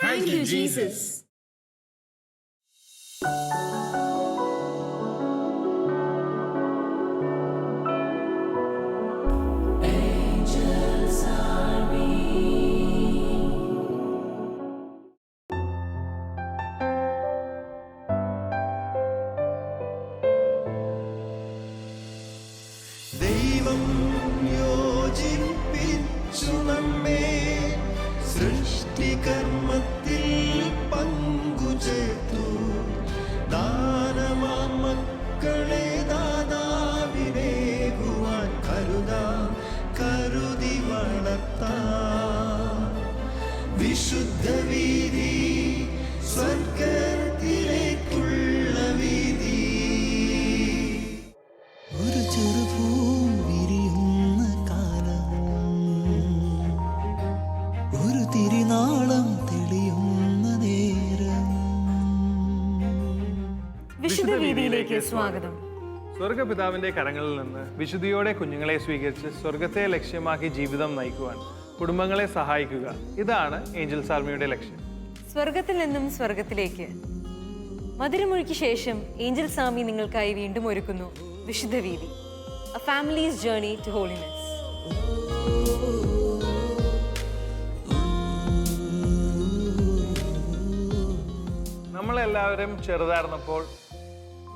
Thank you, Jesus. സ്വാഗതം. സ്വർഗപിതാവിന്റെ കരങ്ങളിൽ നിന്ന് വിശുദ്ധിയോടെ കുഞ്ഞുങ്ങളെ സ്വീകരിച്ച് സ്വർഗത്തെ ലക്ഷ്യമാക്കി ജീവിതം നയിക്കുവാൻ കുടുംബങ്ങളെ സഹായിക്കുക. ഇതാണ് ഏഞ്ചൽ ആർമിയുടെ ലക്ഷ്യം. സ്വർഗത്തിൽ നിന്നും സ്വർഗത്തിലേക്ക്. മധുരമൊഴിക്ക് ശേഷം ഏഞ്ചൽ സ്വാമി നിങ്ങൾക്കായി വീണ്ടും ഒരുക്കുന്നു വിശുദ്ധ വീതി. A family's journey to holiness നമ്മളെല്ലാവരും ചെറുതായിരുന്നപ്പോൾ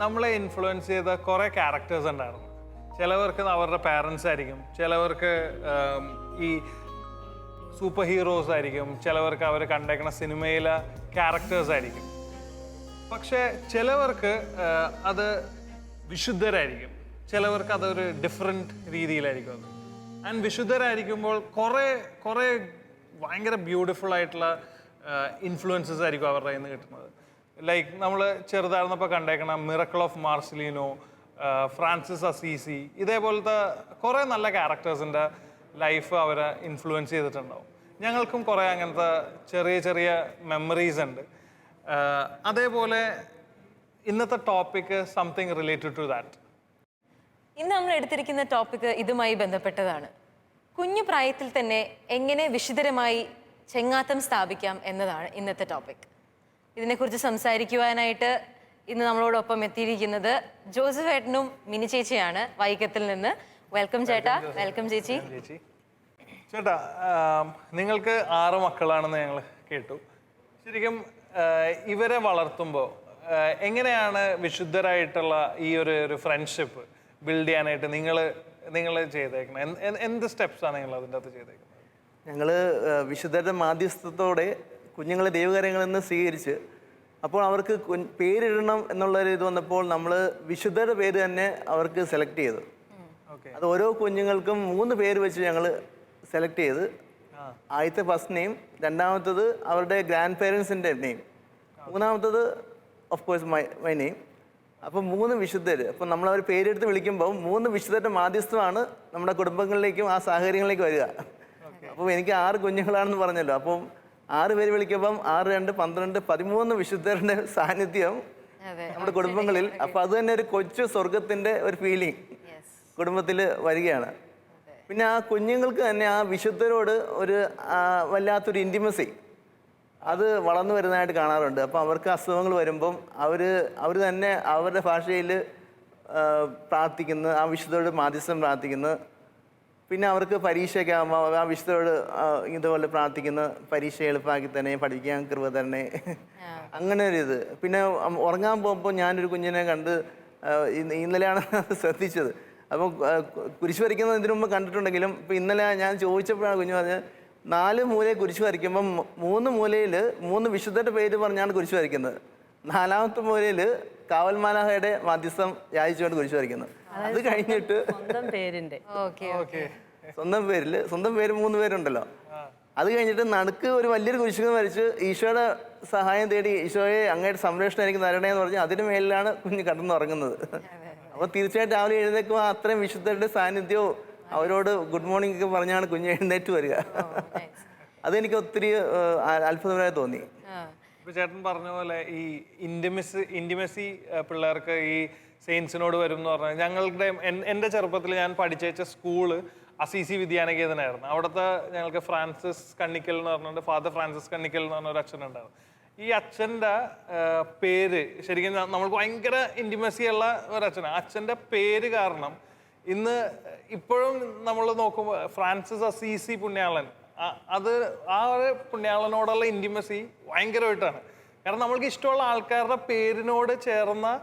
നമ്മളെ ഇൻഫ്ലുവൻസ് ചെയ്ത കുറേ ക്യാരക്ടേഴ്സ് ഉണ്ടായിരുന്നു. ചിലവർക്ക് അവരുടെ പാരൻസ് ആയിരിക്കും. ചിലവർക്ക് ഈ സൂപ്പർ ഹീറോസ് ആയിരിക്കും. ചിലവർക്ക് അവർ കണ്ടേക്കുന്ന സിനിമയിലെ ക്യാരക്ടേഴ്സ് ആയിരിക്കും. പക്ഷേ ചിലവർക്ക് അത് വിശുദ്ധരായിരിക്കും. ചിലവർക്ക് അതൊരു ഡിഫറെന്റ് രീതിയിലായിരിക്കും അത്. ആൻഡ് വിശുദ്ധരായിരിക്കുമ്പോൾ കുറേ കുറേ ഭയങ്കര ബ്യൂട്ടിഫുൾ ആയിട്ടുള്ള ഇൻഫ്ലുവൻസസ് ആയിരിക്കും അവരുടെ കയ്യിൽ നിന്ന് കിട്ടുന്നത്. ലൈക്ക് നമ്മൾ ചെറുതായിരുന്നപ്പോൾ കണ്ടേക്കണ miracle of Marcelino Francis Assisi ഇതേപോലത്തെ കുറേ നല്ല ക്യാരക്ടേഴ്സിന്റെ ലൈഫ് അവരെ ഇൻഫ്ലുവൻസ് ചെയ്തിട്ടുണ്ടാവും. ഞങ്ങൾക്കും കുറേ അങ്ങനത്തെ ചെറിയ ചെറിയ മെമ്മറീസ് ഉണ്ട്. അതേപോലെ ഇന്നത്തെ topic something related to that ഇന്ന് നമ്മൾ എടുത്തിരിക്കുന്ന ടോപ്പിക്ക് ഇതുമായി ബന്ധപ്പെട്ടതാണ്. കുഞ്ഞു പ്രായത്തിൽ തന്നെ എങ്ങനെ വിശുദ്ധരമായി ചെങ്ങാത്തം സ്ഥാപിക്കാം എന്നതാണ് ഇന്നത്തെ ടോപ്പിക് ഇതിനെക്കുറിച്ച് സംസാരിക്കുവാനായിട്ട് ഇന്ന് നമ്മളോടൊപ്പം എത്തിയിരിക്കുന്നത് ജോസഫ് ഏട്ടനും മിനി ചേച്ചിയാണ് വൈക്കത്തിൽ നിന്ന്. വെൽക്കം ചേട്ടാ. വെൽക്കം ചേച്ചി. ചേട്ടാ നിങ്ങൾക്ക് ആറ് മക്കളാണെന്ന് ഞങ്ങൾ കേട്ടു. ശരിക്കും ഇവരെ വളർത്തുമ്പോൾ എങ്ങനെയാണ് വിശുദ്ധരായിട്ടുള്ള ഈ ഒരു ഒരു ഫ്രണ്ട്ഷിപ്പ് ബിൽഡ് ചെയ്യാനായിട്ട് നിങ്ങൾ നിങ്ങൾ ചെയ്തേക്കുന്നത്? എന്ത് സ്റ്റെപ്സാണ് നിങ്ങൾ അതിന്റെ അകത്ത് ചെയ്തേക്കുന്നത്? ഞങ്ങൾ വിശുദ്ധരുടെ മാധ്യസ്ഥത്തോടെ കുഞ്ഞുങ്ങളെ ദൈവകാര്യങ്ങളിൽ നിന്ന് സ്വീകരിച്ച് അപ്പോൾ അവർക്ക് പേരിടണം എന്നുള്ള ഒരു ഇത് വന്നപ്പോൾ നമ്മൾ വിശുദ്ധരുടെ പേര് തന്നെ അവർക്ക് സെലക്ട് ചെയ്തു. അത് ഓരോ കുഞ്ഞുങ്ങൾക്കും മൂന്ന് പേര് വെച്ച് ഞങ്ങൾ സെലക്ട് ചെയ്ത്. ആദ്യത്തെ ഫസ്റ്റ് നെയിം രണ്ടാമത്തത് അവരുടെ ഗ്രാൻഡ് പേരൻസിന്റെ നെയിം മൂന്നാമത്തത് of course my my name അപ്പോൾ മൂന്ന് വിശുദ്ധർ അപ്പോൾ നമ്മൾ അവർ പേരെടുത്ത് വിളിക്കുമ്പോൾ മൂന്ന് വിശുദ്ധരുടെ മാധ്യസ്ഥമാണ് നമ്മുടെ കുടുംബങ്ങളിലേക്കും ആ സാഹചര്യങ്ങളിലേക്ക് വരിക. അപ്പോൾ എനിക്ക് ആറ് കുഞ്ഞുങ്ങളാണെന്ന് പറഞ്ഞല്ലോ അപ്പം ആറ് പേര് വിളിക്കുമ്പം ആറ് രണ്ട് പന്ത്രണ്ട് പതിമൂന്ന് വിശുദ്ധരുടെ സാന്നിധ്യം നമ്മുടെ കുടുംബങ്ങളിൽ. അപ്പൊ അത് തന്നെ ഒരു കൊച്ചു സ്വർഗത്തിന്റെ ഒരു ഫീലിംഗ് കുടുംബത്തിൽ വരികയാണ്. പിന്നെ ആ കുഞ്ഞുങ്ങൾക്ക് തന്നെ ആ വിശുദ്ധരോട് ഒരു വല്ലാത്തൊരു ഇന്റിമസി അത് വളർന്നു വരുന്നതായിട്ട് കാണാറുണ്ട്. അപ്പം അവർക്ക് അസുഖങ്ങൾ വരുമ്പം അവർ അവർ തന്നെ അവരുടെ ഭാഷയിൽ പ്രാർത്ഥിക്കുന്ന ആ വിശുദ്ധരോട് മാധ്യസ്ഥം പ്രാർത്ഥിക്കുന്നു. പിന്നെ അവർക്ക് പരീക്ഷയൊക്കെ ആകുമ്പോൾ ആ വിശുദ്ധരോട് ആ, ഇതുപോലെ പ്രാർത്ഥിക്കുന്ന പരീക്ഷ എളുപ്പമാക്കി തന്നെ പഠിക്കാൻ കൃപ തന്നെ. അങ്ങനെ ഒരു ഇത്. പിന്നെ ഉറങ്ങാൻ പോകുമ്പോൾ ഞാനൊരു കുഞ്ഞിനെ കണ്ട് ഇന്നലെയാണ് ശ്രദ്ധിച്ചത്. അപ്പോൾ കുരിശ് വരയ്ക്കുന്നത് ഇതിനു മുമ്പ് കണ്ടിട്ടുണ്ടെങ്കിലും ഇപ്പം ഇന്നലെ ഞാൻ ചോദിച്ചപ്പോഴാണ് കുഞ്ഞു പറഞ്ഞത് നാല് മൂലയെ കുരിശ് വരയ്ക്കുമ്പം മൂന്ന് മൂലയിൽ മൂന്ന് വിശുദ്ധരുടെ പേര് പറഞ്ഞാണ് കുരിശ് വരയ്ക്കുന്നത്. നാലാമത്തെ മൂലയിൽ കാവൽമാലാഹയുടെ മധ്യസ്ഥം യാചിച്ചുകൊണ്ട് കുരിശ് വരയ്ക്കുന്നത് അത് കഴിഞ്ഞിട്ട് സ്വന്തം പേരിന്റെ. സ്വന്തം പേരിൽ സ്വന്തം പേര് മൂന്ന് പേരുണ്ടല്ലോ. അത് കഴിഞ്ഞിട്ട് നടുക്ക് ഒരു വലിയൊരു കുരിശുകൾ വരച്ച് ഈശോയുടെ സഹായം തേടി ഈശോയെ അങ്ങയുടെ സംരക്ഷണം എനിക്ക് തരണേന്ന് പറഞ്ഞ് അതിന് മേലിലാണ് കുഞ്ഞ് കടന്നുറങ്ങുന്നത് അപ്പോൾ തീർച്ചയായിട്ടും രാവിലെ എഴുന്നേക്കുമ്പോൾ അത്രയും വിശുദ്ധരുടെ സാന്നിധ്യവും അവരോട് ഗുഡ് മോർണിംഗ് ഒക്കെ പറഞ്ഞാണ് കുഞ്ഞ് എഴുന്നേറ്റ് വരിക. അതെനിക്ക് ഒത്തിരി അത്ഭുതമായി തോന്നി. ഇപ്പൊ ചേട്ടൻ പറഞ്ഞ പോലെ ഈ ഇന്റിമസി ഇന്റിമസി പിള്ളേർക്ക് ഈ സെയിൻസിനോട് വരും എന്ന് പറഞ്ഞാൽ ഞങ്ങളുടെ എൻ- എന്റെ ചെറുപ്പത്തിൽ ഞാൻ പഠിച്ചേച്ച സ്കൂൾ അസീസി വിദ്യാനികേതനായിരുന്നു. അവിടുത്തെ ഞങ്ങൾക്ക് ഫ്രാൻസിസ് കണ്ണിക്കൽ എന്ന് പറഞ്ഞിട്ടുണ്ട് ഫാദർ ഫ്രാൻസിസ് കണ്ണിക്കൽ എന്ന് പറഞ്ഞ ഒരു അച്ഛനുണ്ടായിരുന്നു. ഈ അച്ഛന്റെ പേര് ശരിക്കും നമ്മൾക്ക് ഭയങ്കര ഇന്റിമസി ഉള്ള ഒരു അച്ഛനാണ് അച്ഛന്റെ പേര് കാരണം ഇന്ന് ഇപ്പോഴും നമ്മൾ നോക്കുമ്പോൾ ഫ്രാൻസിസ് അസീസി പുണ്യാളൻ. അത് ആ ഒരു പുണ്യാളനോടുള്ള ഇന്റിമസി ഭയങ്കരമായിട്ടാണ്. കാരണം നമ്മൾക്ക് ഇഷ്ടമുള്ള ആൾക്കാരുടെ പേരിനോട് ചേർന്ന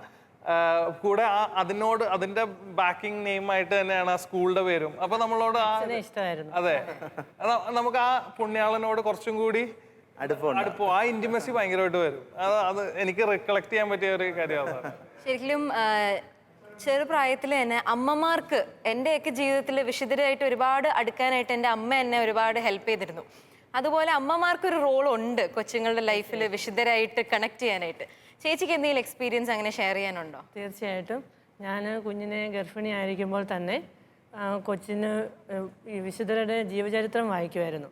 കൂടെ ആ അതിനോട് അതിന്റെ ബാക്കിംഗ് നെയിം ആയിട്ട് തന്നെയാണ് ആ സ്കൂളിന്റെ പേരും. അപ്പൊ നമ്മളോട് ആ ഇഷ്ടമായിരുന്നു. അതെ. നമുക്ക് ആ പുണ്യാളനോട് കുറച്ചും കൂടി അടുപ്പോ അടുപ്പം ആ ഇന്റിമസി ഭയങ്കരമായിട്ട് വരും. അത് അത് എനിക്ക് റിക്കളക്ട് ചെയ്യാൻ പറ്റിയ ഒരു കാര്യമാണ് ശരിക്കും ചെറുപ്രായത്തിൽ തന്നെ അമ്മമാർക്ക് എന്റെയൊക്കെ ജീവിതത്തിൽ വിശുദ്ധരായിട്ട് ഒരുപാട് അടുക്കാനായിട്ട് എന്റെ അമ്മ എന്നെ ഒരുപാട് ഹെൽപ്പ് ചെയ്തിരുന്നു. അതുപോലെ അമ്മമാർക്കൊരു റോൾ ഉണ്ട് കൊച്ചുങ്ങളുടെ ലൈഫിൽ വിശുദ്ധരായിട്ട് കണക്ട് ചെയ്യാനായിട്ട്. ചേച്ചിക്ക് എന്തെങ്കിലും എക്സ്പീരിയൻസ് അങ്ങനെ ഷെയർ ചെയ്യാനുണ്ടോ? തീർച്ചയായിട്ടും. ഞാൻ കുഞ്ഞിനെ ഗർഭിണി ആയിരിക്കുമ്പോൾ തന്നെ കൊച്ചിന് വിശുദ്ധരുടെ ജീവചരിത്രം വായിക്കുമായിരുന്നു.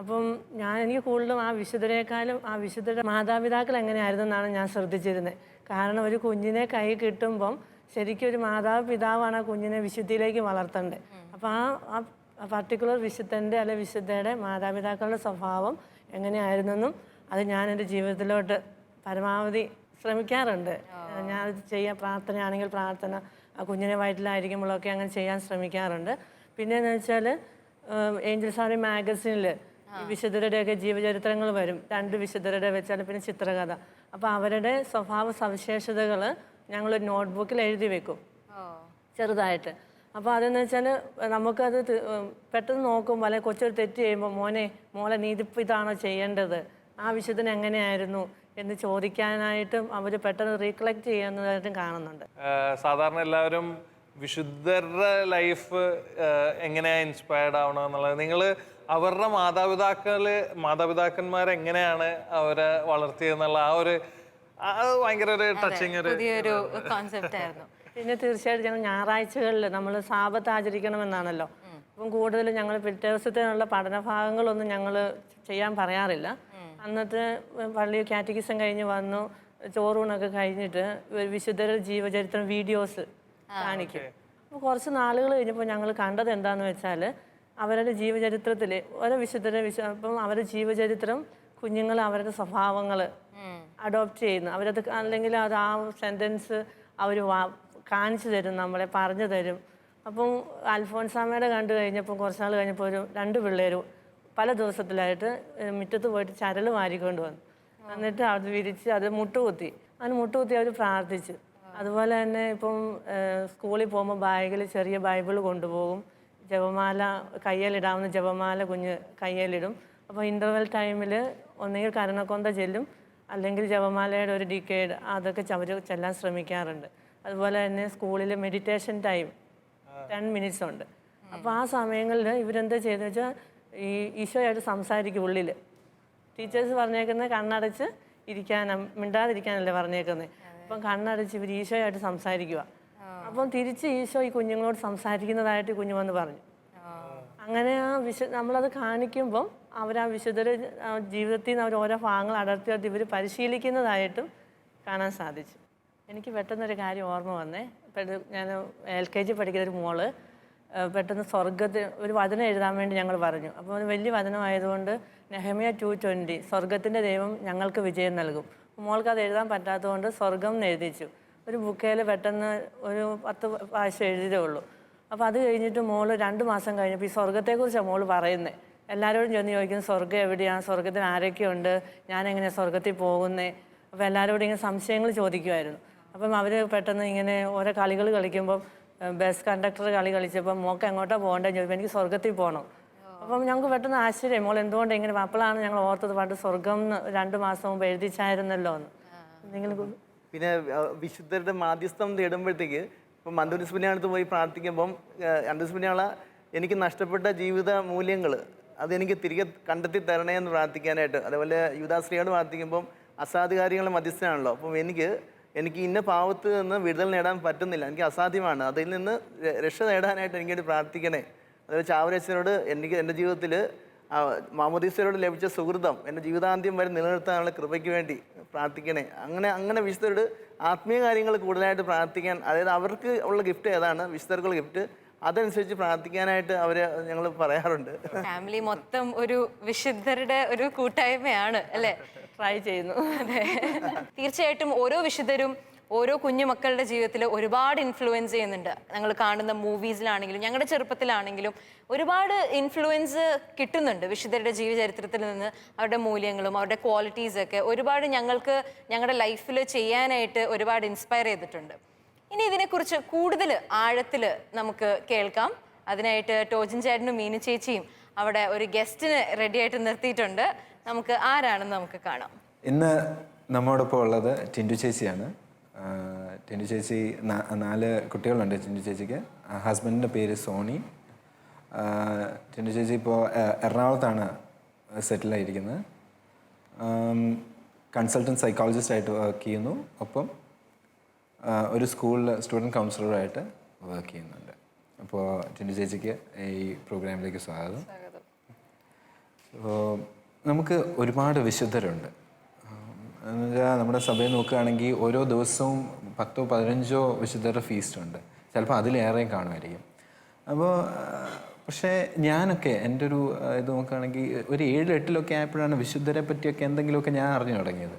അപ്പം ഞാൻ എനിക്ക് കൂടുതലും ആ വിശുദ്ധരെക്കാളും ആ വിശുദ്ധരുടെ മാതാപിതാക്കൾ എങ്ങനെയായിരുന്നു എന്നാണ് ഞാൻ ശ്രദ്ധിച്ചിരുന്നത്. കാരണം ഒരു കുഞ്ഞിനെ കൈ കിട്ടുമ്പം ശരിക്കും ഒരു മാതാപിതാവാണ് ആ കുഞ്ഞിനെ വിശുദ്ധിയിലേക്ക് വളർത്തേണ്ടത്. അപ്പം ആ ആ പർട്ടിക്കുലർ വിശുദ്ധന്റെ അല്ലെ വിശുദ്ധയുടെ മാതാപിതാക്കളുടെ സ്വഭാവം എങ്ങനെയായിരുന്നെന്നും അത് ഞാൻ എന്റെ ജീവിതത്തിലോട്ട് പരമാവധി ശ്രമിക്കാറുണ്ട്. ഞാൻ ചെയ്യാൻ പ്രാർത്ഥനയാണെങ്കിൽ പ്രാർത്ഥന ആ കുഞ്ഞിനെ വയറ്റിലായിരിക്കുമ്പോഴൊക്കെ അങ്ങനെ ചെയ്യാൻ ശ്രമിക്കാറുണ്ട്. പിന്നെ എന്ന് വെച്ചാൽ ഏഞ്ചൽ സാറി മാഗസിനിൽ വിശുദ്ധരുടെയൊക്കെ ജീവചരിത്രങ്ങൾ വരും. രണ്ട് വിശുദ്ധരുടെ വെച്ചാൽ പിന്നെ ചിത്രകഥ. അപ്പോൾ അവരുടെ സ്വഭാവ സവിശേഷതകൾ ഞങ്ങളൊരു നോട്ട്ബുക്കിൽ എഴുതി വെക്കും. ചെറുതായിട്ട്. അപ്പോൾ അതെന്ന് വെച്ചാൽ നമുക്കത് പെട്ടെന്ന് നോക്കും അല്ലെങ്കിൽ കൊച്ചൊരു തെറ്റ് ചെയ്യുമ്പോൾ മോനെ മോളെ നീ ഇതിപ്പോൾ ഇതാണോ ചെയ്യേണ്ടത്? ആ വിശുദ്ധൻ എങ്ങനെയായിരുന്നു? എന്ന് ചോദിക്കാനായിട്ടും അവർ പെട്ടെന്ന് റീകളക്ട് ചെയ്യുന്നതായിട്ടും കാണുന്നുണ്ട്. സാധാരണ എല്ലാവരും വിശുദ്ധരുടെ ലൈഫ് എങ്ങനെയാ ഇൻസ്പയർഡ് ആവണം എന്നുള്ളത്. നിങ്ങൾ അവരുടെ മാതാപിതാക്കൾ മാതാപിതാക്കന്മാർ എങ്ങനെയാണ് അവരെ വളർത്തിയെന്നുള്ള ആ ഒരു അത് ഭയങ്കര ഒരു ടച്ചിങ് ഒരു കോൺസെപ്റ്റ് ആയിരുന്നു. പിന്നെ തീർച്ചയായിട്ടും ഞങ്ങൾ ഞായറാഴ്ചകളിൽ നമ്മൾ സാപത്ത് ആചരിക്കണമെന്നാണല്ലോ. അപ്പം കൂടുതലും ഞങ്ങൾ പിറ്റേ ദിവസത്തിനുള്ള പഠനഭാഗങ്ങളൊന്നും ഞങ്ങൾ ചെയ്യാൻ പറയാറില്ല. അന്നത്തെ പള്ളി കാറ്റഗിസം കഴിഞ്ഞ് വന്നു ചോറൂണൊക്കെ കഴിഞ്ഞിട്ട് ഒരു വിശുദ്ധരുടെ ജീവചരിത്രം വീഡിയോസ് കാണിക്കും. അപ്പോൾ കുറച്ച് നാളുകൾ കഴിഞ്ഞപ്പോൾ ഞങ്ങൾ കണ്ടത് എന്താന്ന് വെച്ചാൽ അവരുടെ ജീവചരിത്രത്തിൽ ഓരോ വിശുദ്ധരെ വിശ അപ്പം അവരുടെ ജീവചരിത്രം കുഞ്ഞുങ്ങൾ അവരുടെ സ്വഭാവങ്ങൾ അഡോപ്റ്റ് ചെയ്യുന്നു. അവരത് അല്ലെങ്കിൽ അത് ആ സെന്റൻസ് അവർ കാണിച്ചു തരും നമ്മളെ പറഞ്ഞു തരും. അപ്പം അൽഫോൻസാമയുടെ കണ്ടു കഴിഞ്ഞപ്പോൾ കുറച്ച് നാൾ കഴിഞ്ഞപ്പോൾ ഒരു രണ്ട് പിള്ളേരും പല ദിവസത്തിലായിട്ട് മുറ്റത്ത് പോയിട്ട് ചരൽ വാരിക്കൊണ്ട് വന്നു. എന്നിട്ട് അത് വിരിച്ച് അത് മുട്ടുകുത്തി. അതിന് മുട്ടുകുത്തി അവർ പ്രാർത്ഥിച്ചു. അതുപോലെ തന്നെ ഇപ്പം സ്കൂളിൽ പോകുമ്പോൾ ബാഗിൽ ചെറിയ ബൈബിൾ കൊണ്ടുപോകും. ജപമാല കയ്യിലിടാവുന്ന ജപമാല കുഞ്ഞ് കയ്യിലിടും. അപ്പോൾ ഇന്റർവെൽ ടൈമിൽ ഒന്നുകിൽ കരണക്കൊന്ത ചെല്ലും. അല്ലെങ്കിൽ ജപമാലയുടെ ഒരു ഡിക്കേഡ് അതൊക്കെ അവർ ചെല്ലാൻ ശ്രമിക്കാറുണ്ട്. അതുപോലെ തന്നെ സ്കൂളിൽ മെഡിറ്റേഷൻ ടൈം ടെൻ മിനിറ്റ്സ് ഉണ്ട്. അപ്പോൾ ആ സമയങ്ങളിൽ ഇവരെന്താ ചെയ്തെന്ന് വെച്ചാൽ ഈ ഈശോയായിട്ട് സംസാരിക്കും ഉള്ളിൽ ടീച്ചേഴ്സ് പറഞ്ഞേക്കുന്നത് കണ്ണടച്ച് ഇരിക്കാനും മിണ്ടാതിരിക്കാനല്ലേ പറഞ്ഞേക്കുന്നത് അപ്പം കണ്ണടച്ച് ഇവർ ഈശോയായിട്ട് സംസാരിക്കുക അപ്പം തിരിച്ച് ഈശോ ഈ കുഞ്ഞുങ്ങളോട് സംസാരിക്കുന്നതായിട്ട് കുഞ്ഞു വന്ന് പറഞ്ഞു. അങ്ങനെ ആ വിശു നമ്മളത് കാണിക്കുമ്പം അവർ ആ വിശുദ്ധരെ ജീവിതത്തിൽ നിന്ന് അവർ ഓരോ ഭാഗങ്ങൾ അടർത്തി അടർത്തി ഇവർ പരിശീലിക്കുന്നതായിട്ടും കാണാൻ സാധിച്ചു. എനിക്ക് പെട്ടെന്നൊരു കാര്യം ഓർമ്മ വന്നേ. ഞാൻ എൽ കെ ജി പഠിക്കുന്ന ഒരു മോൾ പെട്ടെന്ന് സ്വർഗത്തിൽ ഒരു വചനം എഴുതാൻ വേണ്ടി ഞങ്ങൾ പറഞ്ഞു. അപ്പോൾ അത് വലിയ വചനമായതുകൊണ്ട് നെഹമിയ ടു ട്വന്റി സ്വർഗത്തിന്റെ ദൈവം ഞങ്ങൾക്ക് വിജയം നൽകും. മോൾക്ക് അത് എഴുതാൻ പറ്റാത്തതുകൊണ്ട് സ്വർഗം എന്ന് എഴുതിച്ചു. ഒരു ബുക്കേൽ പെട്ടെന്ന് ഒരു പത്ത് പ്രാവശ്യം എഴുതിയതേ ഉള്ളൂ. അപ്പോൾ അത് കഴിഞ്ഞിട്ട് മോൾ രണ്ട് മാസം കഴിഞ്ഞപ്പോൾ ഈ സ്വർഗത്തെക്കുറിച്ചാണ് മോൾ പറയുന്നത്. എല്ലാവരോടും ചെന്ന് ചോദിക്കുന്നത് സ്വർഗം എവിടെയാണ്? സ്വർഗത്തിന് ആരൊക്കെയുണ്ട്? ഞാൻ എങ്ങനെയാണ് സ്വർഗത്തിൽ പോകുന്നത് അപ്പോൾ എല്ലാവരോടും ഇങ്ങനെ സംശയങ്ങൾ ചോദിക്കുമായിരുന്നു. അപ്പം അവർ പെട്ടെന്ന് ഇങ്ങനെ ഓരോ കളികൾ കളിക്കുമ്പോൾ ബസ് കണ്ടക്ടർ കളി കളിച്ചപ്പോൾ മോക്ക് എങ്ങോട്ടാ പോകേണ്ടത് ചോദിച്ചപ്പോൾ എനിക്ക് സ്വർഗത്തിൽ പോകണം അപ്പം ഞങ്ങൾക്ക് പെട്ടെന്ന് ആശ്ചര്യം. മോൾ എന്തുകൊണ്ട് ഇങ്ങനെ അപ്പോഴാണ് ഞങ്ങൾ ഓർത്തത് പണ്ട് സ്വർഗം രണ്ട് മാസം മുമ്പ് എഴുതിച്ചായിരുന്നല്ലോ എന്ന്. പിന്നെ വിശുദ്ധരുടെ മാധ്യസ്ഥം തേടുമ്പോഴത്തേക്ക് ഇപ്പം അന്തോണിസ് പുണ്യാളത്ത് പോയി പ്രാർത്ഥിക്കുമ്പം അന്തോണിസ് പുണ്യാള എനിക്ക് നഷ്ടപ്പെട്ട ജീവിത മൂല്യങ്ങൾ അതെനിക്ക് തിരികെ കണ്ടെത്തി തരണേ എന്ന് പ്രാർത്ഥിക്കാനായിട്ട്. അതേപോലെ യുവതാശ്രീയോട് പ്രാർത്ഥിക്കുമ്പം അസാധുകാര്യങ്ങളുടെ മധ്യസ്ഥനാണല്ലോ. അപ്പം എനിക്ക് എനിക്ക് ഇന്ന പാവത്ത് നിന്ന് വിടുതൽ നേടാൻ പറ്റുന്നില്ല. എനിക്ക് അസാധ്യമാണ്. അതിൽ നിന്ന് രക്ഷ നേടാനായിട്ട് എനിക്കൊരു പ്രാർത്ഥിക്കണേ. അതുപോലെ ചാവരച്ചനോട് എനിക്ക് എന്റെ ജീവിതത്തിൽ മാമോദീസരോട് ലഭിച്ച സുഹൃതം എന്റെ ജീവിതാന്ത്യം വരെ നിലനിർത്താനുള്ള കൃപയ്ക്ക് വേണ്ടി പ്രാർത്ഥിക്കണേ. അങ്ങനെ അങ്ങനെ വിശുദ്ധരോട് ആത്മീയ കാര്യങ്ങൾ കൂടുതലായിട്ട് പ്രാർത്ഥിക്കാൻ അതായത് അവർക്ക് ഉള്ള ഗിഫ്റ്റ് ഏതാണ്? വിശുദ്ധർക്കുള്ള ഗിഫ്റ്റ് അതനുസരിച്ച് പ്രാർത്ഥിക്കാനായിട്ട് അവരെ ഞങ്ങൾ പറയാറുണ്ട്. ഫാമിലി മൊത്തം ഒരു വിശുദ്ധരുടെ ഒരു കൂട്ടായ്മയാണ് അല്ലേ? ട്രൈ ചെയ്യുന്നു. അതെ. തീർച്ചയായിട്ടും ഓരോ വിശുദ്ധരും ഓരോ കുഞ്ഞുമക്കളുടെ ജീവിതത്തിൽ ഒരുപാട് ഇൻഫ്ലുവൻസ് ചെയ്യുന്നുണ്ട്. ഞങ്ങൾ കാണുന്ന മൂവീസിലാണെങ്കിലും ഞങ്ങളുടെ ചെറുപ്പത്തിലാണെങ്കിലും ഒരുപാട് ഇൻഫ്ലുവൻസ് കിട്ടുന്നുണ്ട് വിശുദ്ധരുടെ ജീവചരിത്രത്തിൽ നിന്ന് അവരുടെ മൂല്യങ്ങളും അവരുടെ ക്വാളിറ്റീസൊക്കെ ഒരുപാട് ഞങ്ങൾക്ക് ഞങ്ങളുടെ ലൈഫിൽ ചെയ്യാനായിട്ട് ഒരുപാട് ഇൻസ്പയർ ചെയ്തിട്ടുണ്ട്. ഇനി ഇതിനെക്കുറിച്ച് കൂടുതൽ ആഴത്തിൽ നമുക്ക് കേൾക്കാം. അതിനായിട്ട് ടോജിൻ ചേട്ടനും മീനു ചേച്ചിയും അവിടെ ഒരു ഗസ്റ്റിന് റെഡി ആയിട്ട് നിർത്തിയിട്ടുണ്ട്. നമുക്ക് ആരാണെന്ന് നമുക്ക് കാണാം. ഇന്ന് നമ്മോടൊപ്പം ഉള്ളത് ടിൻഡു ചേച്ചിയാണ്. ടിൻഡു ചേച്ചി നാല് കുട്ടികളുണ്ട് ടിൻഡു ചേച്ചിക്ക്. ഹസ്ബൻഡിന്റെ പേര് സോണി. ടിൻഡു ചേച്ചി ഇപ്പോൾ എറണാകുളത്താണ് സെറ്റിലായിരിക്കുന്നത് കൺസൾട്ടന്റ് സൈക്കോളജിസ്റ്റ് ആയിട്ട് വർക്ക് ചെയ്യുന്നു. ഒപ്പം ഒരു സ്കൂളിൽ സ്റ്റുഡന്റ് കൗൺസിലറായിട്ട് വർക്ക് ചെയ്യുന്നുണ്ട്. അപ്പോൾ ടിൻഡു ചേച്ചിക്ക് ഈ പ്രോഗ്രാമിലേക്ക് സ്വാഗതം. നമുക്ക് ഒരുപാട് വിശുദ്ധരുണ്ട്. എന്നുവെച്ചാൽ നമ്മുടെ സഭയിൽ നോക്കുകയാണെങ്കിൽ ഓരോ ദിവസവും പത്തോ പതിനഞ്ചോ വിശുദ്ധരുടെ ഫീസ്റ്റ് ഉണ്ട് ചിലപ്പോൾ അതിലേറെയും കാണുമായിരിക്കും. അപ്പോൾ പക്ഷേ ഞാനൊക്കെ എന്റെ ഒരു ഇത് നോക്കുകയാണെങ്കിൽ ഒരു ഏഴ് എട്ടിലൊക്കെ ആയപ്പോഴാണ് വിശുദ്ധരെ പറ്റിയൊക്കെ എന്തെങ്കിലുമൊക്കെ ഞാൻ അറിഞ്ഞു തുടങ്ങിയത്.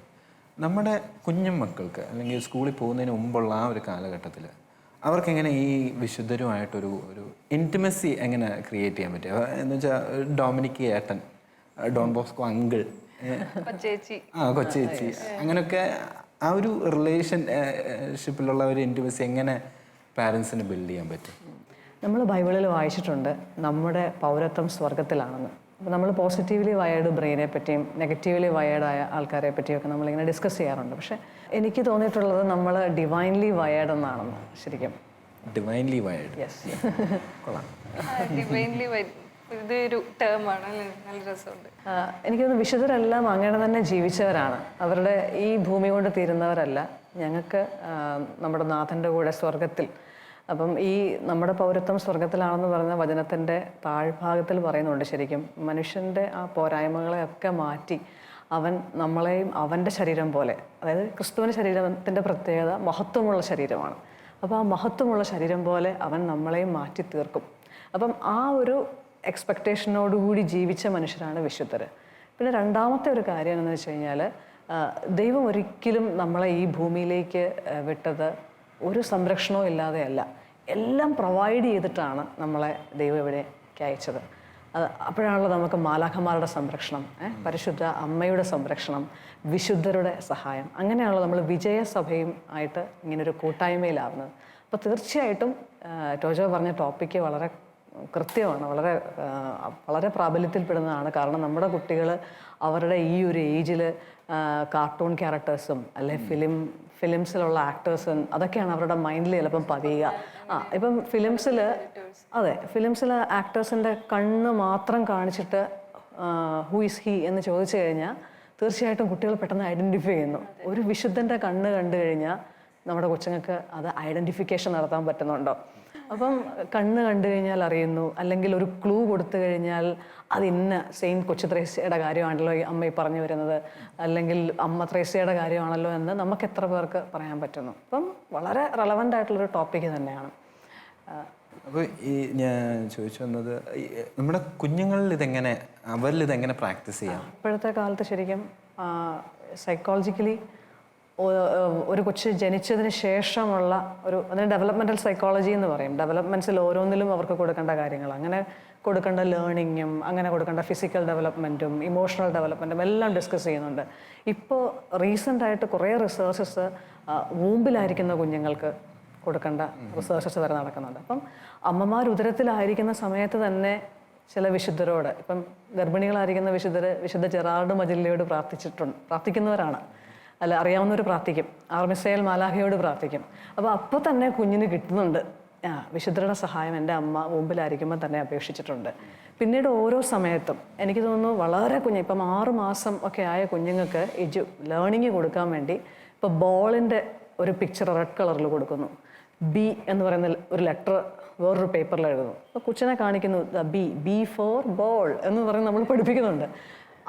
നമ്മുടെ കുഞ്ഞു മക്കൾക്ക് അല്ലെങ്കിൽ സ്കൂളിൽ പോകുന്നതിന് മുമ്പുള്ള ആ ഒരു കാലഘട്ടത്തിൽ അവർക്ക് എങ്ങനെ ഈ വിശുദ്ധരുമായിട്ടൊരു ഒരു ഇന്റിമസി എങ്ങനെ ക്രിയേറ്റ് ചെയ്യാൻ പറ്റുക എന്ന് വെച്ചാൽ ഡൊമിനിക് ഏട്ടൻ ഡോൺ ബോസ്കോ അങ്കിൾ ആ കൊച്ചേച്ചി അങ്ങനെയൊക്കെ ആ ഒരു റിലേഷൻഷിപ്പിലുള്ള ഒരു ഇന്റിമസി എങ്ങനെ പാരൻസിന് ബിൽഡ് ചെയ്യാൻ പറ്റും? നമ്മൾ ബൈബിളിൽ വായിച്ചിട്ടുണ്ട് നമ്മുടെ പൗരത്വം സ്വർഗത്തിലാണെന്ന് അപ്പോൾ നമ്മൾ പോസിറ്റീവ്ലി വയേർഡ് ബ്രെയിനെ പറ്റിയും നെഗറ്റീവ്ലി വയേർഡായ ആൾക്കാരെ പറ്റിയൊക്കെ നമ്മളിങ്ങനെ ഡിസ്കസ് ചെയ്യാറുണ്ട്. പക്ഷേ എനിക്ക് തോന്നിയിട്ടുള്ളത് നമ്മൾ ഡിവൈൻലി വയേർഡ് എന്നാണെന്ന് ശരിക്കും. ഡിവൈൻലി വയേർഡ് യെസ് കൊള്ളാം. ഡിവൈൻലി ഇതൊരു ടേമാണ് നല്ല രസമുണ്ട്. എനിക്ക് തോന്നുന്നു വിശുദ്ധരെല്ലാം അങ്ങനെ തന്നെ ജീവിച്ചവരാണ്. അവരുടെ ഈ ഭൂമി കൊണ്ട് തീരുന്നവരല്ല. ഞങ്ങൾക്ക് നമ്മുടെ നാഥന്റെ കൂടെ സ്വർഗത്തിൽ അപ്പം ഈ നമ്മുടെ പൗരത്വം സ്വർഗത്തിലാണെന്ന് പറയുന്ന വചനത്തിന്റെ താഴ്ഭാഗത്തിൽ പറയുന്നുണ്ട് ശരിക്കും. മനുഷ്യന്റെ ആ പോരായ്മകളെയൊക്കെ മാറ്റി അവൻ നമ്മളെയും അവന്റെ ശരീരം പോലെ അതായത് ക്രിസ്തുവിന്റെ ശരീരത്തിന്റെ പ്രത്യേകത മഹത്വമുള്ള ശരീരമാണ്. അപ്പോൾ ആ മഹത്വമുള്ള ശരീരം പോലെ അവൻ നമ്മളെയും മാറ്റി തീർക്കും. അപ്പം ആ ഒരു എക്സ്പെക്റ്റേഷനോടുകൂടി ജീവിച്ച മനുഷ്യരാണ് വിശുദ്ധർ. പിന്നെ രണ്ടാമത്തെ ഒരു കാര്യം എന്ന് വെച്ച് കഴിഞ്ഞാൽ ദൈവം ഒരിക്കലും നമ്മളെ ഈ ഭൂമിയിലേക്ക് വിട്ടത് ഒരു സംരക്ഷണവും ഇല്ലാതെയല്ല. എല്ലാം പ്രൊവൈഡ് ചെയ്തിട്ടാണ് നമ്മളെ ദൈവം ഇവിടേക്ക് അയച്ചത്. അത് അപ്പോഴാണല്ലോ നമുക്ക് മാലാഖമാരുടെ സംരക്ഷണം പരിശുദ്ധ അമ്മയുടെ സംരക്ഷണം വിശുദ്ധരുടെ സഹായം. അങ്ങനെയാണല്ലോ നമ്മൾ വിജയസഭയും ആയിട്ട് ഇങ്ങനൊരു കൂട്ടായ്മയിലാവുന്നത്. അപ്പോൾ തീർച്ചയായിട്ടും ടോജോ പറഞ്ഞ ടോപ്പിക്ക് വളരെ കൃത്യമാണ് വളരെ വളരെ പ്രാബല്യത്തിൽപ്പെടുന്നതാണ്. കാരണം നമ്മുടെ കുട്ടികൾ അവരുടെ ഈ ഒരു ഏജിൽ കാർട്ടൂൺ ക്യാരക്ടേഴ്സും അല്ലെ ഫിലിം ഫിലിംസിലുള്ള ആക്ടേഴ്സും അതൊക്കെയാണ് അവരുടെ മൈൻഡിൽ ചിലപ്പം പതിയുക. ആ ഇപ്പം ഫിലിംസിൽ അതെ ഫിലിംസിൽ ആക്ടേഴ്സിന്റെ കണ്ണ് മാത്രം കാണിച്ചിട്ട് ഹൂ ഇസ് ഹി എന്ന് ചോദിച്ചു കഴിഞ്ഞാൽ തീർച്ചയായിട്ടും കുട്ടികൾ പെട്ടെന്ന് ഐഡന്റിഫൈ ചെയ്യുന്നു. ഒരു വിശുദ്ധന്റെ കണ്ണ് കണ്ടു കഴിഞ്ഞാൽ നമ്മുടെ കൊച്ചുങ്ങൾക്ക് അത് ഐഡന്റിഫിക്കേഷൻ നടത്താൻ പറ്റുന്നുണ്ടോ? അപ്പം കണ്ണ് കണ്ടു കഴിഞ്ഞാൽ അറിയുന്നു. അല്ലെങ്കിൽ ഒരു ക്ലൂ കൊടുത്തു കഴിഞ്ഞാൽ അത് ഇന്ന സെയിം കൊച്ചു ത്രേസ്യയുടെ കാര്യമാണല്ലോ ഈ അമ്മ ഈ പറഞ്ഞു വരുന്നത്. അല്ലെങ്കിൽ അമ്മ ത്രേസ്യയുടെ കാര്യമാണല്ലോ എന്ന് നമുക്ക് എത്ര പേർക്ക് പറയാൻ പറ്റുന്നു. അപ്പം വളരെ റെലവന്റ് ആയിട്ടുള്ളൊരു ടോപ്പിക്ക് തന്നെയാണ്. അപ്പോൾ ഈ ഞാൻ ചോദിച്ചു വന്നത് നമ്മുടെ കുഞ്ഞുങ്ങളിൽ ഇതെങ്ങനെ അവരിൽ ഇതെങ്ങനെ പ്രാക്ടീസ് ചെയ്യാം? ഇപ്പോഴത്തെ കാലത്ത് ശരിക്കും സൈക്കോളജിക്കലി ഒരു കൊച്ച് ജനിച്ചതിന് ശേഷമുള്ള ഒരു അതിന് ഡെവലപ്മെന്റൽ സൈക്കോളജി എന്ന് പറയും. ഡെവലപ്മെന്റ്സിൽ ഓരോന്നിലും അവർക്ക് കൊടുക്കേണ്ട കാര്യങ്ങൾ. അങ്ങനെ കൊടുക്കേണ്ട ലേണിങ്ങും അങ്ങനെ കൊടുക്കേണ്ട ഫിസിക്കൽ ഡെവലപ്മെന്റും ഇമോഷണൽ ഡെവലപ്മെന്റും എല്ലാം ഡിസ്കസ് ചെയ്യുന്നുണ്ട്. ഇപ്പോൾ റീസെന്റായിട്ട് കുറേ റിസേർച്ചസ് വൂമ്പിലായിരിക്കുന്ന കുഞ്ഞുങ്ങൾക്ക് കൊടുക്കേണ്ട റിസേർച്ചസ് വരെ നടക്കുന്നുണ്ട്. അപ്പം അമ്മമാർ ഉദരത്തിലായിരിക്കുന്ന സമയത്ത് തന്നെ ചില വിശുദ്ധരോട് ഇപ്പം ഗർഭിണികളായിരിക്കുന്ന വിശുദ്ധർ വിശുദ്ധ ജെറാർഡ് മജില്ലയോട് പ്രാർത്ഥിച്ചിട്ടുണ്ട് പ്രാർത്ഥിക്കുന്നവരാണ്. അല്ല അറിയാവുന്നവർ പ്രാർത്ഥിക്കും. ആർമിസേൽ മാലാഹയോട് പ്രാർത്ഥിക്കും. അപ്പോൾ അപ്പോൾ തന്നെ കുഞ്ഞിന് കിട്ടുന്നുണ്ട്. ആ വിശുദ്ധരുടെ സഹായം എന്റെ അമ്മ മുമ്പിലായിരിക്കുമ്പോൾ തന്നെ അപേക്ഷിച്ചിട്ടുണ്ട്. പിന്നീട് ഓരോ സമയത്തും എനിക്ക് തോന്നുന്നു വളരെ കുഞ്ഞ് ഇപ്പം ആറ് മാസം ഒക്കെ ആയ കുഞ്ഞുങ്ങൾക്ക് എജു ലേണിംഗ് കൊടുക്കാൻ വേണ്ടി ഇപ്പോൾ ബോളിന്റെ ഒരു പിക്ചർ റെഡ് കളറിൽ കൊടുക്കുന്നു. ബി എന്ന് പറയുന്ന ഒരു ലെറ്റർ വേറൊരു പേപ്പറിൽ എഴുതുന്നു. അപ്പോൾ കൊച്ചിനെ കാണിക്കുന്നു ബി ബി ഫോർ ബോൾ എന്ന് പറഞ്ഞ് നമ്മൾ പഠിപ്പിക്കുന്നുണ്ട്.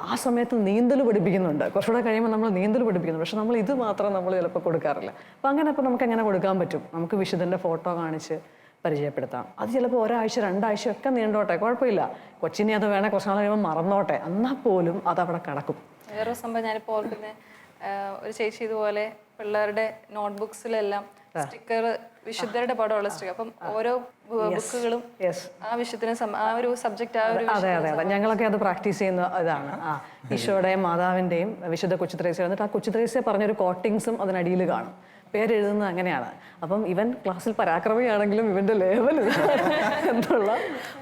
ആ സമയത്ത് നീന്തൽ പഠിപ്പിക്കുന്നുണ്ട്. കുറച്ചുകൂടെ കഴിയുമ്പോൾ നമ്മൾ നീന്തൽ പഠിപ്പിക്കുന്നു. പക്ഷെ നമ്മൾ ഇത് മാത്രം നമ്മൾ ചിലപ്പോൾ കൊടുക്കാറില്ല. അപ്പം അങ്ങനെ അപ്പോൾ നമുക്ക് എങ്ങനെ കൊടുക്കാൻ പറ്റും? നമുക്ക് വിശുദ്ധന്റെ ഫോട്ടോ കാണിച്ച് പരിചയപ്പെടുത്താം. അത് ചിലപ്പോൾ ഒരാഴ്ച രണ്ടാഴ്ച ഒക്കെ നീണ്ടോട്ടെ. കുഴപ്പമില്ല. കൊച്ചിനെ അത് വേണേൽ കുറച്ച് നാൾ കഴിയുമ്പോൾ മറന്നോട്ടെ. എന്നാൽ പോലും അത് അവിടെ കിടക്കും. വേറൊരു സംഭവം ഞാനിപ്പോൾ ഓർക്കുന്നത് ഒരു ചേച്ചി ഇതുപോലെ പിള്ളേരുടെ നോട്ട്ബുക്സിലെല്ലാം സ്റ്റിക്കർ വിശുദ്ധരുടെ പടമുള്ള സ്ത്രീ. അപ്പം ഓരോ ബുക്കുകളും ആ വിഷയത്തിന് ആ ഒരു സബ്ജക്റ്റ് ആ ഒരു അതെ അതെ അതെ. ഞങ്ങളൊക്കെ അത് പ്രാക്ടീസ് ചെയ്യുന്ന ഇതാണ്. ആ ഈശോയുടെയും മാതാവിന്റെയും വിശുദ്ധ കൊച്ചുത്രേസ്യ എന്നിട്ട് ആ കൊച്ചുത്രേസ്യ പറഞ്ഞൊരു കോട്ടിങ്സും അതിനടിയിൽ കാണും. പേരെഴുതുന്നത് അങ്ങനെയാണ്. അപ്പം ഇവൻ ക്ലാസ്സിൽ പരാക്രമിയാണെങ്കിലും ഇവന്റെ ലേവൽ എന്നുള്ള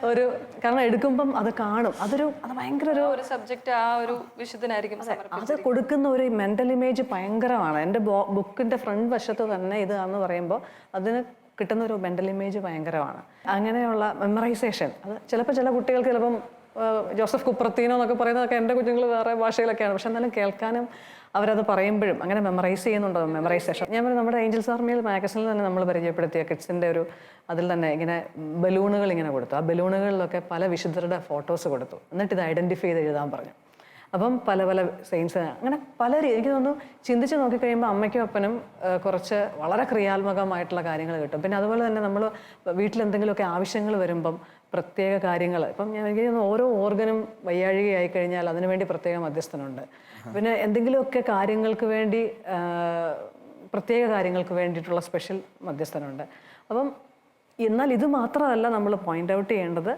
ഒരു കാരണം എടുക്കുമ്പം അത് കാണും. അതൊരു അത് ഭയങ്കര ഒരു ഒരു സബ്ജക്റ്റ് ആ ഒരു വിഷയത്തിനായിരിക്കും സമർപ്പിച്ചത് അത് കൊടുക്കുന്ന ഒരു മെന്റൽ ഇമേജ് ഭയങ്കരമാണ്. എന്റെ ബുക്കിന്റെ ഫ്രണ്ട് വശത്ത് തന്നെ ഇതാണെന്ന് പറയുമ്പോൾ അതിന് കിട്ടുന്ന ഒരു മെന്റൽ ഇമേജ് ഭയങ്കരമാണ്. അങ്ങനെയുള്ള മെമ്മറൈസേഷൻ അത് ചിലപ്പോൾ ചില കുട്ടികൾക്ക് ചിലപ്പം ജോസഫ് കുപ്രത്തീനോ എന്നൊക്കെ പറയുന്നതൊക്കെ എന്റെ കുഞ്ഞുങ്ങൾ വേറെ ഭാഷയിലൊക്കെയാണ്. പക്ഷെ എന്നാലും കേൾക്കാനും അവരത് പറയുമ്പോഴും അങ്ങനെ മെമ്മറൈസ് ചെയ്യുന്നുണ്ടോ? മെമ്മറൈസേഷൻ ഞാൻ പറഞ്ഞു നമ്മുടെ ഏഞ്ചൽസ് ആർമിയിൽ മാഗസിനിൽ തന്നെ നമ്മൾ പരിചയപ്പെടുത്തിയ കിഡ്സിന്റെ ഒരു അതിൽ തന്നെ ഇങ്ങനെ ബലൂണുകൾ ഇങ്ങനെ കൊടുത്തു. ആ ബലൂണുകളിലൊക്കെ പല വിശുദ്ധരുടെ ഫോട്ടോസ് കൊടുത്തു. എന്നിട്ട് ഇത് ഐഡന്റിഫൈ ചെയ്ത് എഴുതാൻ പറഞ്ഞു. അപ്പം പല പല സെയിൻസ് അങ്ങനെ പല എനിക്ക് തോന്നുന്നു ചിന്തിച്ച് നോക്കിക്കഴിയുമ്പോൾ അമ്മയ്ക്കും അപ്പനും കുറച്ച് വളരെ ക്രിയാത്മകമായിട്ടുള്ള കാര്യങ്ങൾ കിട്ടും. പിന്നെ അതുപോലെ തന്നെ നമ്മൾ വീട്ടിൽ എന്തെങ്കിലുമൊക്കെ ആവശ്യങ്ങൾ വരുമ്പം പ്രത്യേക കാര്യങ്ങൾ. ഇപ്പം ഞാൻ എനിക്ക് ഓരോ ഓർഗനും വയ്യാഴികയായി കഴിഞ്ഞാൽ അതിനു വേണ്ടി പ്രത്യേക മധ്യസ്ഥനുണ്ട്. പിന്നെ എന്തെങ്കിലുമൊക്കെ കാര്യങ്ങൾക്ക് വേണ്ടി പ്രത്യേക കാര്യങ്ങൾക്ക് വേണ്ടിയിട്ടുള്ള സ്പെഷ്യൽ മധ്യസ്ഥനുണ്ട്. അപ്പം എന്നാൽ ഇത് മാത്രമല്ല നമ്മൾ പോയിന്റ് ഔട്ട് ചെയ്യേണ്ടത്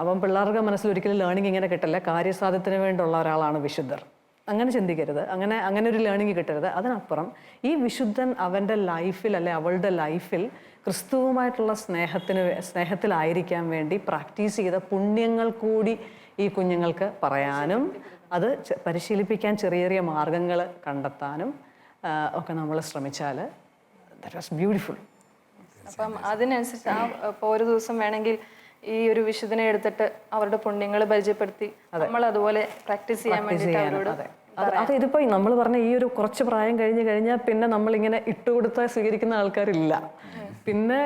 അപ്പം പിള്ളേർക്ക് മനസ്സിൽ ഒരിക്കലും ലേണിംഗ് ഇങ്ങനെ കിട്ടില്ല. കാര്യസാധ്യത്തിന് വേണ്ടിയുള്ള ഒരാളാണ് വിശുദ്ധർ. അങ്ങനെ ചിന്തിക്കരുത്. അങ്ങനെ അങ്ങനെ ഒരു ലേണിംഗ് കിട്ടരുത്. അതിനപ്പുറം ഈ വിശുദ്ധൻ അവന്റെ ലൈഫിൽ അല്ലെ അവളുടെ ലൈഫിൽ ക്രിസ്തുവുമായിട്ടുള്ള സ്നേഹത്തിന് സ്നേഹത്തിലായിരിക്കാൻ വേണ്ടി പ്രാക്ടീസ് ചെയ്ത പുണ്യങ്ങൾ കൂടി ഈ കുഞ്ഞുങ്ങൾക്ക് പറയാനും അത് പരിശീലിപ്പിക്കാൻ ചെറിയ ചെറിയ മാർഗങ്ങൾ കണ്ടെത്താനും ഒക്കെ നമ്മൾ ശ്രമിച്ചാൽ ദാറ്റ് വാസ് ബ്യൂട്ടിഫുൾ അപ്പം അതിനനുസരിച്ച് ആ ഇപ്പോൾ ഒരു ദിവസം വേണമെങ്കിൽ ഈ ഒരു വിശുദ്ധനെ എടുത്തിട്ട് അവരുടെ പുണ്യങ്ങൾ പരിചയപ്പെടുത്തി നമ്മൾ അതുപോലെ പ്രാക്ടീസ് ചെയ്യാൻ വേണ്ടിയിട്ട് അവരോട് അതെ. ഇതിപ്പോ നമ്മൾ പറഞ്ഞ ഈ ഒരു കുറച്ച് പ്രായം കഴിഞ്ഞ് കഴിഞ്ഞാൽ പിന്നെ നമ്മൾ നമ്മളിങ്ങനെ ഇട്ടുകൊടുത്താൽ സ്വീകരിക്കുന്ന ആൾക്കാരില്ല. പിന്നെ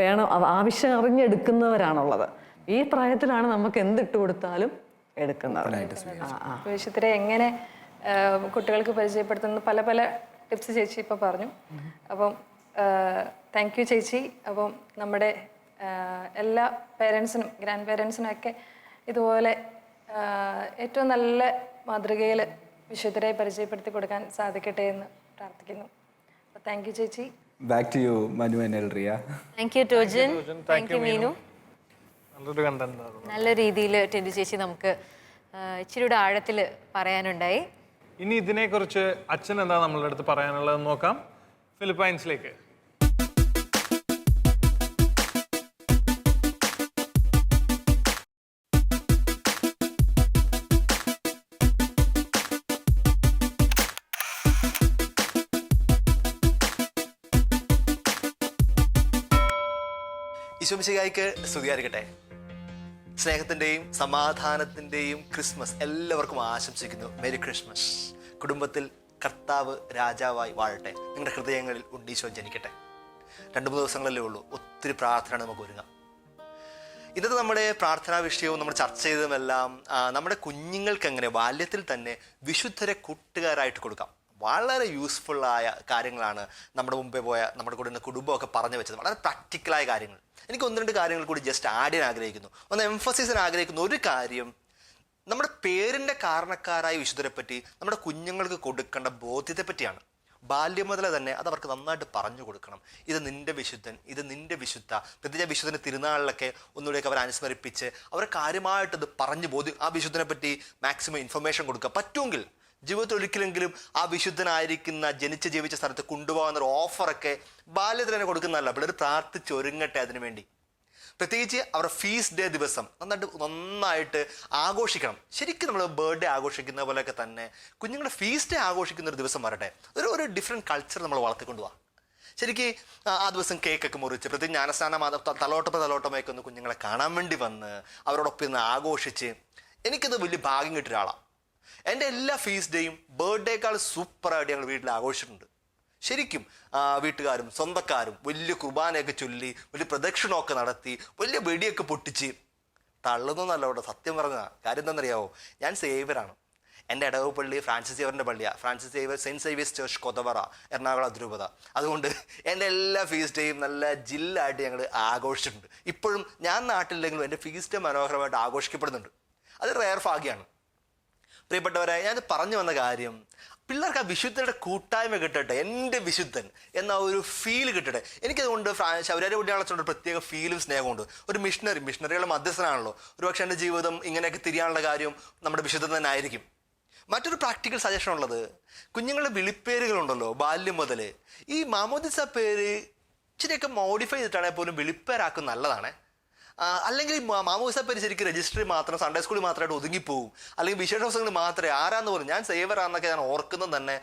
വേണം ആവശ്യം അറിഞ്ഞെടുക്കുന്നവരാണുള്ളത് ഈ പ്രായത്തിലാണ് നമുക്ക് എന്ത് ഇട്ട് കൊടുത്താലും എടുക്കുന്നത്. വിശുദ്ധരെ എങ്ങനെ കുട്ടികൾക്ക് പരിചയപ്പെടുത്തുന്ന പല പല ടിപ്സ് ചേച്ചി ഇപ്പോൾ പറഞ്ഞു. അപ്പം താങ്ക് യു ചേച്ചി. അപ്പം നമ്മുടെ എല്ലാ പേരൻസിനും ഗ്രാൻഡ് പേരൻസിനും ഒക്കെ ഇതുപോലെ ഏറ്റവും നല്ല മാതൃകയിൽ വിശുദ്ധരെ പരിചയപ്പെടുത്തി കൊടുക്കാൻ സാധിക്കട്ടെ എന്ന് പ്രാർത്ഥിക്കുന്നു. അപ്പോൾ താങ്ക് യു ചേച്ചി. Back to you Manu and Elria thank you Tojan thank you Meenu നല്ലൊരു കണ്ടന്റ് നല്ല രീതിയിൽ ടെൻഡു ചേച്ചി നമുക്ക് ഇച്ചിരിയുടെ ആഴത്തിൽ പറയാനുണ്ടായി. ഇനി ഇതിനെക്കുറിച്ച് അച്ഛൻ എന്താ നമ്മളുടെ അടുത്ത് പറയാനുള്ളതെന്ന് നോക്കാം. ഫിലിപ്പൈൻസിലേക്ക് ഈശോമിശികായ്ക്ക് സ്തുതിയായിരിക്കട്ടെ. സ്നേഹത്തിന്റെയും സമാധാനത്തിന്റെയും ക്രിസ്മസ് എല്ലാവർക്കും ആശംസിക്കുന്നു. മെരി ക്രിസ്മസ് കുടുംബത്തിൽ കർത്താവ് രാജാവായി വാഴട്ടെ. നിങ്ങളുടെ ഹൃദയങ്ങളിൽ ഉണ്ടീശോ ജനിക്കട്ടെ. രണ്ട് മൂന്ന് ദിവസങ്ങളല്ലേ ഉള്ളൂ. ഒത്തിരി പ്രാർത്ഥന നമുക്ക് ഒരുങ്ങാം. ഇന്നത്തെ നമ്മുടെ പ്രാർത്ഥനാ വിഷയവും നമ്മൾ ചർച്ച ചെയ്തതുമെല്ലാം നമ്മുടെ കുഞ്ഞുങ്ങൾക്ക് എങ്ങനെ ബാല്യത്തിൽ തന്നെ വിശുദ്ധരെ കൂട്ടുകാരായിട്ട് കൊടുക്കാം. വളരെ യൂസ്ഫുള്ളായ കാര്യങ്ങളാണ് നമ്മുടെ മുമ്പേ പോയ നമ്മുടെ കൂടെ കുടുംബമൊക്കെ പറഞ്ഞു വെച്ചത്. വളരെ പ്രാക്ടിക്കലായ കാര്യങ്ങൾ. എനിക്ക് ഒന്ന് രണ്ട് കാര്യങ്ങൾ കൂടി ജസ്റ്റ് ആഡ് ചെയ്യാൻ ആഗ്രഹിക്കുന്നു. ഒന്ന് എംഫസിസിന് ആഗ്രഹിക്കുന്ന. ഒരു കാര്യം നമ്മുടെ പേരിന്റെ കാരണക്കാരായ വിശുദ്ധരെ പറ്റി നമ്മുടെ കുഞ്ഞുങ്ങൾക്ക് കൊടുക്കേണ്ട ബോധ്യത്തെ പറ്റിയാണ് ബാല്യം മുതലേ തന്നെ അത് അവർക്ക് നന്നായിട്ട് പറഞ്ഞു കൊടുക്കണം. ഇത് നിന്റെ വിശുദ്ധൻ ഇത് നിന്റെ വിശുദ്ധ. പ്രത്യേകിച്ച് വിശുദ്ധന്റെ തിരുനാളിലൊക്കെ ഒന്നുകൂടെയൊക്കെ അവരെ അനുസ്മരിപ്പിച്ച് അവരെ കാര്യമായിട്ടത് പറഞ്ഞു ബോധ്യം ആ വിശുദ്ധനെ പറ്റി മാക്സിമം ഇൻഫർമേഷൻ കൊടുക്കുക പറ്റുമെങ്കിൽ ജീവിതത്തിൽ ഒരിക്കലെങ്കിലും ആ വിശുദ്ധനായിരിക്കുന്ന ജനിച്ച് ജീവിച്ച സ്ഥലത്ത് കൊണ്ടുപോകാവുന്ന ഒരു ഓഫറൊക്കെ ബാല്യത്തിൽ തന്നെ കൊടുക്കുന്നതല്ല പിള്ളേർ പ്രാർത്ഥിച്ചൊരുങ്ങട്ടെ അതിനു വേണ്ടി പ്രത്യേകിച്ച് അവരുടെ ഫീസ് ഡേ ദിവസം നന്നായിട്ട് നന്നായിട്ട് ആഘോഷിക്കണം. ശരിക്കും നമ്മൾ ബർത്ത്ഡേ ആഘോഷിക്കുന്ന പോലെയൊക്കെ തന്നെ കുഞ്ഞുങ്ങളുടെ ഫീസ് ഡേ ആഘോഷിക്കുന്ന ഒരു ദിവസം വരട്ടെ. ഒരു ഒരു ഡിഫറെന്റ് കൾച്ചർ നമ്മൾ വളർത്തിക്കൊണ്ടുപോകാം ശരിക്ക് ആ ദിവസം കേക്കൊക്കെ മുറിച്ച് പ്രത്യേകിച്ച് ത- തലോട്ടപ്പ തലോട്ടമൊക്കെ ഒന്ന് കുഞ്ഞുങ്ങളെ കാണാൻ വേണ്ടി വന്ന് അവരോടൊപ്പം ഇന്ന് ആഘോഷിച്ച് എനിക്കത് വലിയ ഭാഗ്യം കിട്ടിയ ഒരാളാണ് എന്റെ എല്ലാ ഫീസ് ഡേയും ബർത്ത്ഡേക്കാൾ സൂപ്പറായിട്ട് ഞങ്ങൾ വീട്ടിൽ ആഘോഷിച്ചിട്ടുണ്ട്. ശരിക്കും വീട്ടുകാരും സ്വന്തക്കാരും വലിയ കുർബാനയൊക്കെ ചൊല്ലി വലിയ പ്രദക്ഷിണമൊക്കെ നടത്തി വലിയ വെടിയൊക്കെ പൊട്ടിച്ച് തള്ളുന്നല്ല അവിടെ സത്യം പറഞ്ഞ കാര്യം എന്താണെന്നറിയാവോ? ഞാൻ സേവരാണ് എന്റെ ഇടവ് പള്ളി ഫ്രാൻസിസ് സേവറിന്റെ പള്ളിയാണ് ഫ്രാൻസിസ് സേവർ സെന്റ് സേവിയസ് ചേർച്ച് കൊതവറ എറണാകുളം അതിരൂപത. അതുകൊണ്ട് എന്റെ എല്ലാ ഫീസ് ഡേയും നല്ല ജില്ലായിട്ട് ഞങ്ങൾ ആഘോഷിച്ചിട്ടുണ്ട്. ഇപ്പോഴും ഞാൻ നാട്ടിലില്ലെങ്കിലും എന്റെ ഫീസ് ഡേ മനോഹരമായിട്ട് ആഘോഷിക്കപ്പെടുന്നുണ്ട്. അത് റയർ ഭാഗ്യമാണ് പ്രിയപ്പെട്ടവരെ ഞാൻ പറഞ്ഞു വന്ന കാര്യം പിള്ളേർക്ക് ആ വിശുദ്ധരുടെ കൂട്ടായ്മ കിട്ടട്ടെ എന്റെ വിശുദ്ധൻ എന്ന ഒരു ഫീൽ കിട്ടട്ടെ. എനിക്കതുകൊണ്ട് ഫ്രാ ശൗര്യ കുട്ടികളെ പ്രത്യേക ഫീലും സ്നേഹമുണ്ട് ഒരു മിഷണറി മിഷണറികളുടെ മധ്യസ്ഥനാണല്ലോ. ഒരു പക്ഷേ എന്റെ ജീവിതം ഇങ്ങനെയൊക്കെ തിരിയാനുള്ള കാര്യം നമ്മുടെ വിശുദ്ധൻ തന്നെ ആയിരിക്കും. മറ്റൊരു പ്രാക്ടിക്കൽ സജഷൻ ഉള്ളത് കുഞ്ഞുങ്ങളുടെ വിളിപ്പേരുകളുണ്ടല്ലോ ബാല്യം മുതൽ ഈ മാമോദിസ പേര് ഇച്ചിരിയൊക്കെ മോഡിഫൈ ചെയ്തിട്ടാണെങ്കിൽ പോലും വിളിപ്പേരാക്കും നല്ലതാണ്. അല്ലെങ്കിൽ മാമോസ ശരിക്കും രജിസ്ട്രി മാത്രം സൺഡേ സ്കൂളിൽ മാത്രമായിട്ട് ഒതുങ്ങിപ്പോവും. അല്ലെങ്കിൽ വിശേഷ ദിവസങ്ങളിൽ മാത്രമേ ആരാന്ന് പറഞ്ഞു ഞാൻ സേവറാന്നൊക്കെ ഞാൻ ഓർക്കുന്നത് തന്നെ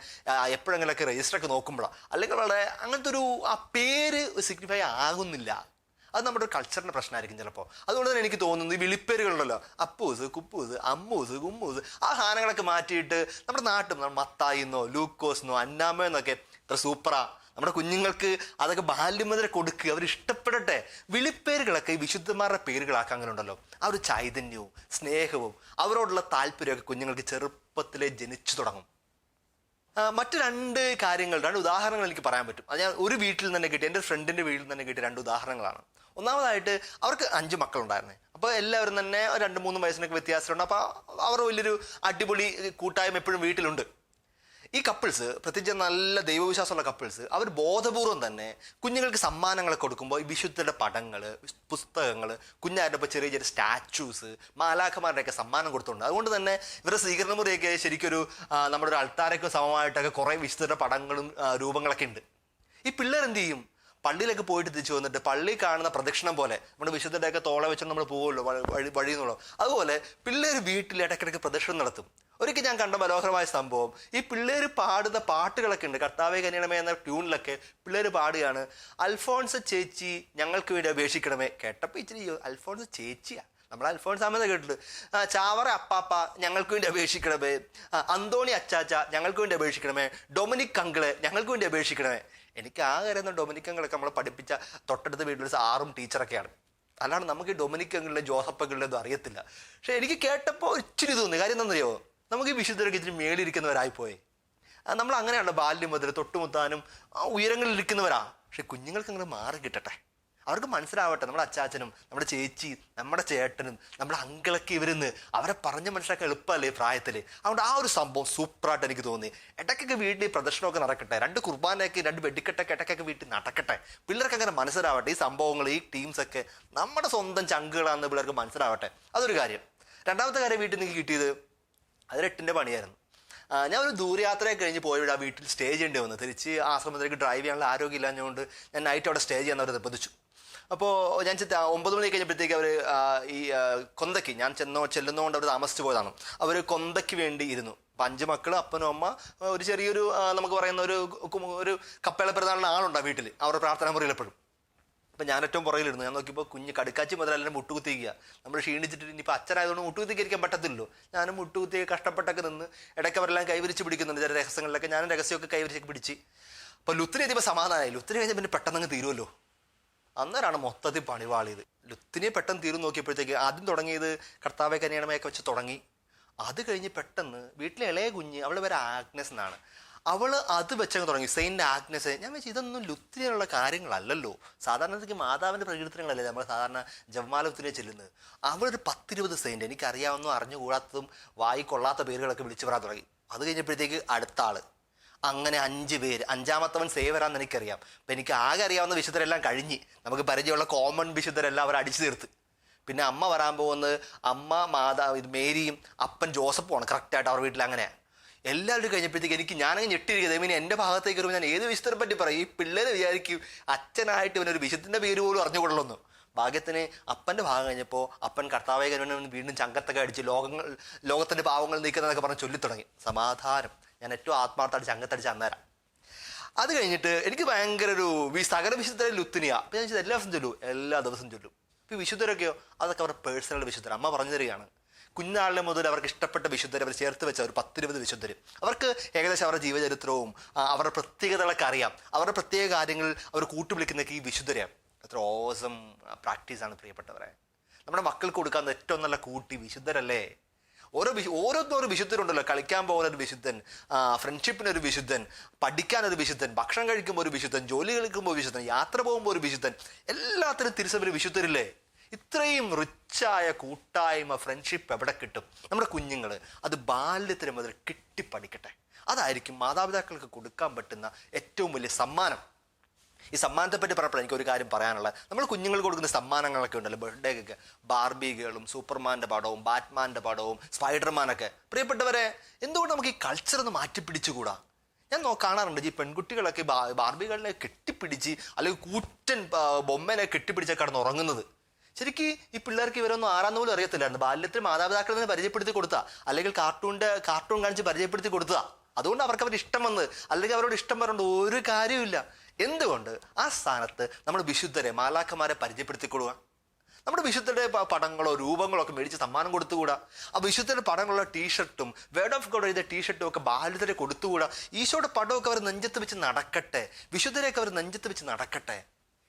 എപ്പോഴെങ്കിലൊക്കെ രജിസ്റ്റർ ഒക്കെ നോക്കുമ്പോഴാണ് അല്ലെങ്കിൽ വളരെ അങ്ങനത്തെ ഒരു ആ പേര് സിഗ്നിഫൈ ആകുന്നില്ല. അത് നമ്മുടെ ഒരു കൾച്ചറിന്റെ പ്രശ്നമായിരിക്കും ചിലപ്പോൾ അതുകൊണ്ട് തന്നെ എനിക്ക് തോന്നുന്നത് ഈ വിളിപ്പേരുകളുണ്ടല്ലോ അപ്പൂസ് കുപ്പൂസ് അമ്മൂസ് കുമ്മൂസ് ആ സാധനങ്ങളൊക്കെ മാറ്റിയിട്ട് നമ്മുടെ നമ്മുടെ മത്തായിന്നോ ലൂക്കോസ്ന്നോ അന്നാമ എന്നൊക്കെ ഇത്ര സൂപ്പറാ നമ്മുടെ കുഞ്ഞുങ്ങൾക്ക് അതൊക്കെ ബാല്യം കൊടുക്കുക അവർ ഇഷ്ടപ്പെടട്ടെ. വിളിപ്പേരുകളൊക്കെ ഈ വിശുദ്ധന്മാരുടെ പേരുകളാക്കാൻ അങ്ങനെ ഉണ്ടല്ലോ ആ ഒരു ചൈതന്യവും സ്നേഹവും അവരോടുള്ള താല്പര്യമൊക്കെ കുഞ്ഞുങ്ങൾക്ക് ചെറുപ്പത്തിലേ ജനിച്ചു തുടങ്ങും. മറ്റു രണ്ട് കാര്യങ്ങൾ രണ്ട് ഉദാഹരണങ്ങൾ എനിക്ക് പറയാൻ പറ്റും. അത് ഞാൻ ഒരു വീട്ടിൽ തന്നെ കിട്ടി എന്റെ ഫ്രണ്ടിന്റെ വീട്ടിൽ തന്നെ കിട്ടിയ രണ്ട് ഉദാഹരണങ്ങളാണ്. ഒന്നാമതായിട്ട് അവർക്ക് അഞ്ച് മക്കളുണ്ടായിരുന്നേ. അപ്പോൾ എല്ലാവരും തന്നെ രണ്ട് മൂന്ന് വയസ്സിനൊക്കെ വ്യത്യാസമുണ്ട്. അപ്പോൾ അവർ വലിയൊരു അടിപൊളി കൂട്ടായ്മ എപ്പോഴും വീട്ടിലുണ്ട്. ഈ കപ്പിൾസ് പ്രത്യേകിച്ച് നല്ല ദൈവവിശ്വാസമുള്ള കപ്പിൾസ് അവർ ബോധപൂർവം തന്നെ കുഞ്ഞുങ്ങൾക്ക് സമ്മാനങ്ങൾ കൊടുക്കുമ്പോൾ ഈ വിശുദ്ധരുടെ പടങ്ങൾ പുസ്തകങ്ങൾ കുഞ്ഞാരുടെ ഇപ്പോൾ ചെറിയ ചെറിയ സ്റ്റാച്യൂസ് മാലാഖമാരുടെയൊക്കെ സമ്മാനം കൊടുത്തിട്ടുണ്ട് അതുകൊണ്ട് തന്നെ ഇവരുടെ സ്വീകരണമുറിയൊക്കെ ശരിക്കൊരു നമ്മുടെ ഒരു അൾത്താരയ്ക്ക് സമമായിട്ടൊക്കെ കുറേ വിശുദ്ധരുടെ പടങ്ങളും രൂപങ്ങളൊക്കെ ഉണ്ട്. ഈ പിള്ളേർ എന്ത് ചെയ്യും? പള്ളിയിലൊക്കെ പോയിട്ട് തിരിച്ചു വന്നിട്ട് പള്ളി കാണുന്ന പ്രദക്ഷിണം പോലെ നമ്മുടെ വിശുദ്ധരുടെയൊക്കെ തോളെ വെച്ച് നമ്മൾ പോകുമല്ലോ വഴി വഴി എന്നുള്ളൂ അതുപോലെ പിള്ളേർ വീട്ടിൽ ഇടയ്ക്കിടയ്ക്ക് പ്രദക്ഷിണം നടത്തും. ഒരിക്കൽ ഞാൻ കണ്ട മനോഹരമായ സംഭവം. ഈ പിള്ളേർ പാടുന്ന പാട്ടുകളൊക്കെ ഉണ്ട്. കർത്താവെ കനിയണമേ എന്ന ട്യൂണിലൊക്കെ പിള്ളേർ പാടുകയാണ്. അൽഫോൺസ് ചേച്ചി ഞങ്ങൾക്ക് വേണ്ടി അപേക്ഷിക്കണമേ. കേട്ടപ്പോൾ ഇച്ചിരി അൽഫോൺസ് ചേച്ചിയാണ് നമ്മൾ അൽഫോൺസ് അമ്മ കേട്ടിട്ടുണ്ട് ചാവറ അപ്പാപ്പ ഞങ്ങൾക്ക് വേണ്ടി അപേക്ഷിക്കണമേ. അന്തോണി അച്ചാച്ച ഞങ്ങൾക്ക് വേണ്ടി അപേക്ഷിക്കണമേ. ഡൊമിനിക് അങ്കിൾ ഞങ്ങൾക്ക് വേണ്ടി അപേക്ഷിക്കണമേ. എനിക്ക് ആ കാര്യം ഡൊമിനിക് അങ്കിളൊക്കെ നമ്മളെ പഠിപ്പിച്ച തൊട്ടടുത്ത വീട്ടിൽ സാറും ടീച്ചറൊക്കെയാണ്. അല്ലാണ്ട് നമുക്ക് ഈ ഡൊമിനിക് അങ്കിളിലെ ജോസഫ് അങ്കിളിലെ അറിയത്തില്ല. പക്ഷെ എനിക്ക് കേട്ടപ്പോൾ ഇച്ചിരി തോന്നി. കാര്യം എന്താണെന്നറിയോ നമുക്ക് ഈ വിശുദ്ധരൊക്കെ ഇത്തിരി മേളിരിക്കുന്നവരായിപ്പോയി. നമ്മൾ അങ്ങനെയാണ് ബാല്യം മുതൽ തൊട്ടുമുത്താനും ആ ഉയരങ്ങളിൽ ഇരിക്കുന്നവരാ. പക്ഷെ കുഞ്ഞുങ്ങൾക്ക് അങ്ങനെ മാറി കിട്ടട്ടെ. അവർക്ക് മനസ്സിലാവട്ടെ നമ്മുടെ അച്ചാച്ചനും നമ്മുടെ ചേച്ചി നമ്മുടെ ചേട്ടനും നമ്മുടെ അങ്കിളൊക്കെ ഇവരുന്ന് അവരെ പറഞ്ഞ് മനസ്സിലാക്കാൻ എളുപ്പമല്ലേ പ്രായത്തിൽ അതുകൊണ്ട് ആ ഒരു സംഭവം സൂപ്പറായിട്ട് എനിക്ക് തോന്നി. ഇടയ്ക്കൊക്കെ വീട്ടിൽ പ്രദർശനമൊക്കെ നടക്കട്ടെ രണ്ട് കുർബാനയൊക്കെ രണ്ട് വെടിക്കെട്ടൊക്കെ ഇടയ്ക്കൊക്കെ വീട്ടിൽ നടക്കട്ടെ. പിള്ളേർക്ക് അങ്ങനെ മനസ്സിലാവട്ടെ ഈ സംഭവങ്ങൾ ഈ ടീംസൊക്കെ നമ്മുടെ സ്വന്തം ചങ്കുകളാണെന്ന് പിള്ളേർക്ക് മനസ്സിലാവട്ടെ. അതൊരു കാര്യം. രണ്ടാമത്തെ കാര്യം വീട്ടിൽ നിന്ന് കിട്ടിയത് അത് എട്ടിന്റെ പണിയായിരുന്നു. ഞാൻ ഒരു ദൂരയാത്രയൊക്കെ കഴിഞ്ഞ് പോയവിടെ ആ വീട്ടിൽ സ്റ്റേ ചെയ്യേണ്ടി വന്നു. തിരിച്ച് ആശ്രമത്തിലേക്ക് ഡ്രൈവ് ചെയ്യാനുള്ള ആരോഗ്യം ഇല്ലാഞ്ഞുകൊണ്ട് ഞാൻ നൈറ്റ് അവിടെ സ്റ്റേ ചെയ്യാൻ അവർ നിർബന്ധിച്ചു അപ്പോൾ ഞാൻ ഒമ്പത് മണി കഴിഞ്ഞപ്പോഴത്തേക്ക് അവർ ഈ കൊന്തയ്ക്ക് ഞാൻ ചെന്നോ ചെല്ലുന്നതുകൊണ്ട് അവർ താമസിച്ചു പോയതാണ്. അവർ കൊന്തയ്ക്ക് വേണ്ടി ഇരുന്നു. അപ്പം അഞ്ച് മക്കൾ അപ്പനും അമ്മ ഒരു ചെറിയൊരു നമുക്ക് പറയുന്ന ഒരു ഒരു കപ്പേള പെരുന്നാളിന് ആളുണ്ട് ആ വീട്ടിൽ അവരുടെ പ്രാർത്ഥന മുറിയിൽ എപ്പോഴും അപ്പം ഞാൻ ഏറ്റവും പുറകിലിരുന്നു ഞാൻ നോക്കിയപ്പോൾ കുഞ്ഞ് കടുക്കാച്ചി മുതൽ മുട്ടുകുത്തിക്കുക നമ്മൾ ക്ഷീണിച്ചിട്ട് ഇനിയിപ്പോൾ അച്ഛനായതുകൊണ്ട് മുട്ടുകുത്തിക്കരിക്കാൻ പറ്റത്തില്ലല്ലോ. ഞാനും മുട്ടുകുത്തി കഷ്ടപ്പെട്ടൊക്കെ നിന്ന് ഇടയ്ക്ക് അവരെല്ലാം കൈവരിച്ച് പിടിക്കുന്നുണ്ട്. ചില രഹസ്യങ്ങളിലൊക്കെ ഞാനും രഹസ്യമൊക്കെ കൈവരിച്ചൊക്കെ പിടിച്ച്. അപ്പോൾ ലുത്തിന് എത്തിയപ്പോൾ സമാധാനമായി ലുത്തിന് കഴിഞ്ഞാൽ പിന്നെ പെട്ടെന്ന് അങ്ങ് തീരുമല്ലോ അന്നേരമാണ് മൊത്തത്തിൽ പണിവാളിയത് ലുത്തിനെ പെട്ടെന്ന് തീർന്നു നോക്കിയപ്പോഴത്തേക്ക് ആദ്യം തുടങ്ങിയത് കർത്താവെ കനിയണമയൊക്കെ വെച്ച് തുടങ്ങി. അത് കഴിഞ്ഞ് പെട്ടെന്ന് വീട്ടിലെ ഇളയ കുഞ്ഞ് അവളെ വരെ ആഗ്നസ് എന്നാണ്. അവൾ അത് വെച്ചങ്ങ് തുടങ്ങി. Saint Agnes. ഞാൻ വെച്ചാൽ ഇതൊന്നും ലുത്തിനുള്ള കാര്യങ്ങളല്ലല്ലോ. സാധാരണത്തേക്ക് മാതാവിന്റെ പ്രകീർത്തനങ്ങളല്ലേ നമ്മൾ സാധാരണ ജവ്മാല ലുത്തിനെ ചെല്ലുന്നത്. അവളൊരു പത്തിരുപത് സെയിന്റ് എനിക്കറിയാവുന്ന അറിഞ്ഞുകൂടാത്തതും വായിക്കൊള്ളാത്ത പേരുകളൊക്കെ വിളിച്ചു പറയാൻ തുടങ്ങി. അത് കഴിഞ്ഞപ്പോഴത്തേക്ക് അടുത്ത ആൾ അങ്ങനെ അഞ്ച് പേര്. അഞ്ചാമത്തവൻ സേവരാന്ന് എനിക്കറിയാം. അപ്പം എനിക്ക് ആകെ അറിയാവുന്ന വിശുദ്ധരെല്ലാം കഴിഞ്ഞ് നമുക്ക് പരിചയമുള്ള കോമൺ വിശുദ്ധരെല്ലാം അവർ അടിച്ചു തീർത്ത്. പിന്നെ അമ്മ വരാൻ പോകുന്നത് അമ്മ മാതാവ് ഇത് മേരിയും അപ്പൻ ജോസഫുമാണ് കറക്റ്റായിട്ട് അവർ വീട്ടിൽ അങ്ങനെയാണ് എല്ലാവരും കഴിഞ്ഞപ്പോഴത്തേക്ക് എനിക്ക് ഞാനങ്ങ് ഞെട്ടിയിരിക്കുന്നത് ഇവന് എന്റെ ഭാഗത്തേക്ക് വരുമ്പോൾ ഞാൻ ഏത് വിശുദ്ധരെ പറ്റി പറയും? ഈ പിള്ളേർ വിചാരിക്കും അച്ഛനായിട്ട് ഇവനൊരു വിശുദ്ധന്റെ പേര് പോലും അറിഞ്ഞുകൊള്ളുന്നു ഭാഗ്യത്തിന് അപ്പന്റെ ഭാഗം കഴിഞ്ഞപ്പോൾ അപ്പൻ കർത്താവായ വീണ്ടും ചങ്കത്തൊക്കെ അടിച്ച് ലോകങ്ങൾ ലോകത്തിന്റെ പാവങ്ങൾ നീക്കുന്നതൊക്കെ പറഞ്ഞ് ചൊല്ലിത്തുടങ്ങി സമാധാനം. ഞാൻ ഏറ്റവും ആത്മാർത്ഥമായിട്ട് ചങ്കത്തടിച്ച് അന്നേരം. അത് കഴിഞ്ഞിട്ട് എനിക്ക് ഭയങ്കര ഒരു സകല വിശുദ്ധരെ ലുത്തിനിയ. അപ്പം ഞാൻ എല്ലാ ദിവസം ചൊല്ലു? എല്ലാ ദിവസം ചൊല്ലും. ഇപ്പം ഈ വിശുദ്ധരൊക്കെയോ? അതൊക്കെ അവരുടെ പേഴ്സണൽ വിശുദ്ധർ അമ്മ പറഞ്ഞു തരികയാണ്. കുഞ്ഞാളിലെ മുതൽ അവർക്ക് ഇഷ്ടപ്പെട്ട വിശുദ്ധരെ അവർ ചേർത്ത് വെച്ച ഒരു പത്തിരുപത് വിശുദ്ധർ അവർക്ക് ഏകദേശം അവരുടെ ജീവചരിത്രവും അവരുടെ പ്രത്യേകതകളൊക്കെ അറിയാം. അവരുടെ പ്രത്യേക കാര്യങ്ങൾ അവർ കൂട്ടുവിളിക്കുന്നതൊക്കെ ഈ വിശുദ്ധരെയാണ്. അത്ര ഓസം പ്രാക്ടീസാണ് പ്രിയപ്പെട്ടവരെ. നമ്മുടെ മക്കൾക്ക് കൊടുക്കാൻ ഏറ്റവും നല്ല കൂട്ടി വിശുദ്ധരല്ലേ? ഓരോ വിശു ഓരോരുത്തരും ഓരോ വിശുദ്ധരുണ്ടല്ലോ. കളിക്കാൻ പോകുന്ന ഒരു വിശുദ്ധൻ ഫ്രണ്ട്ഷിപ്പിന് ഒരു വിശുദ്ധൻ പഠിക്കാൻ ഒരു വിശുദ്ധൻ ഭക്ഷണം കഴിക്കുമ്പോൾ ഒരു വിശുദ്ധൻ ജോലി കളിക്കുമ്പോൾ വിശുദ്ധൻ യാത്ര പോകുമ്പോൾ ഒരു വിശുദ്ധൻ. എല്ലാത്തിനും തിരിച്ചവർ വിശുദ്ധരില്ലേ? ഇത്രയും റിച്ചായ കൂട്ടായ്മ ഫ്രണ്ട്ഷിപ്പ് എവിടെ കിട്ടും? നമ്മുടെ കുഞ്ഞുങ്ങൾ അത് ബാല്യത്തിന് മുതൽ കിട്ടിപ്പടിക്കട്ടെ അതായിരിക്കും മാതാപിതാക്കൾക്ക് കൊടുക്കാൻ പറ്റുന്ന ഏറ്റവും വലിയ സമ്മാനം. ഈ സമ്മാനത്തെ പറ്റി പറഞ്ഞപ്പോൾ എനിക്ക് ഒരു കാര്യം പറയാനുള്ളത്. നമ്മൾ കുഞ്ഞുങ്ങൾക്ക് കൊടുക്കുന്ന സമ്മാനങ്ങളൊക്കെ ഉണ്ടല്ലോ. ബർത്ത്ഡേക്കൊക്കെ ബാർബികളും സൂപ്പർമാന്റെ പടവും ബാറ്റ്മാന്റെ പടവും സ്പൈഡർമാനൊക്കെ പ്രിയപ്പെട്ടവരെ എന്തുകൊണ്ട് നമുക്ക് ഈ കൾച്ചർ ഒന്ന് മാറ്റിപ്പിടിച്ചുകൂടാ ഞാൻ കാണാറുണ്ട്. ഈ പെൺകുട്ടികളൊക്കെ ബാർബികളിനെ കെട്ടിപ്പിടിച്ച് അല്ലെങ്കിൽ കൂറ്റൻ ബൊമ്മനെ കെട്ടിപ്പിടിച്ച കിടന്ന് ഉറങ്ങുന്നത് ശരിക്കും ഈ പിള്ളേർക്ക് ഇവരൊന്നും ആറാം പോലും അറിയത്തില്ലായിരുന്നു. ബാല്യത്തിൽ മാതാപിതാക്കളിൽ നിന്ന് പരിചയപ്പെടുത്തി കൊടുത്താ. അല്ലെങ്കിൽ കാർട്ടൂണിന്റെ കാർട്ടൂൺ കാണിച്ച് പരിചയപ്പെടുത്തി കൊടുത്തതാ അതുകൊണ്ട് അവർക്ക് അവർ ഇഷ്ടം വന്ന് അല്ലെങ്കിൽ അവരോട് ഇഷ്ടം പറഞ്ഞുകൊണ്ട് ഒരു കാര്യമില്ല എന്തുകൊണ്ട്? ആ സ്ഥാനത്ത് നമ്മൾ വിശുദ്ധരെ മാലാഖമാരെ പരിചയപ്പെടുത്തി കൊടുക്കുക നമ്മുടെ വിശുദ്ധരുടെ പടങ്ങളോ രൂപങ്ങളോ ഒക്കെ മേടിച്ച് സമ്മാനം കൊടുത്തുകൂടാ ആ വിശുദ്ധരുടെ പടങ്ങളുള്ള ടീഷർട്ടും വേർഡ് ഓഫ് ഗോഡ് എഴുതിയ ടീഷർട്ടും ഒക്കെ ബാലിതരെ കൊടുത്തുകൂടാ ഈശോയുടെ പടമൊക്കെ അവർ നെഞ്ചത്ത് വെച്ച് നടക്കട്ടെ. വിശുദ്ധരെയൊക്കെ അവർ നെഞ്ചത്ത് വെച്ച് നടക്കട്ടെ.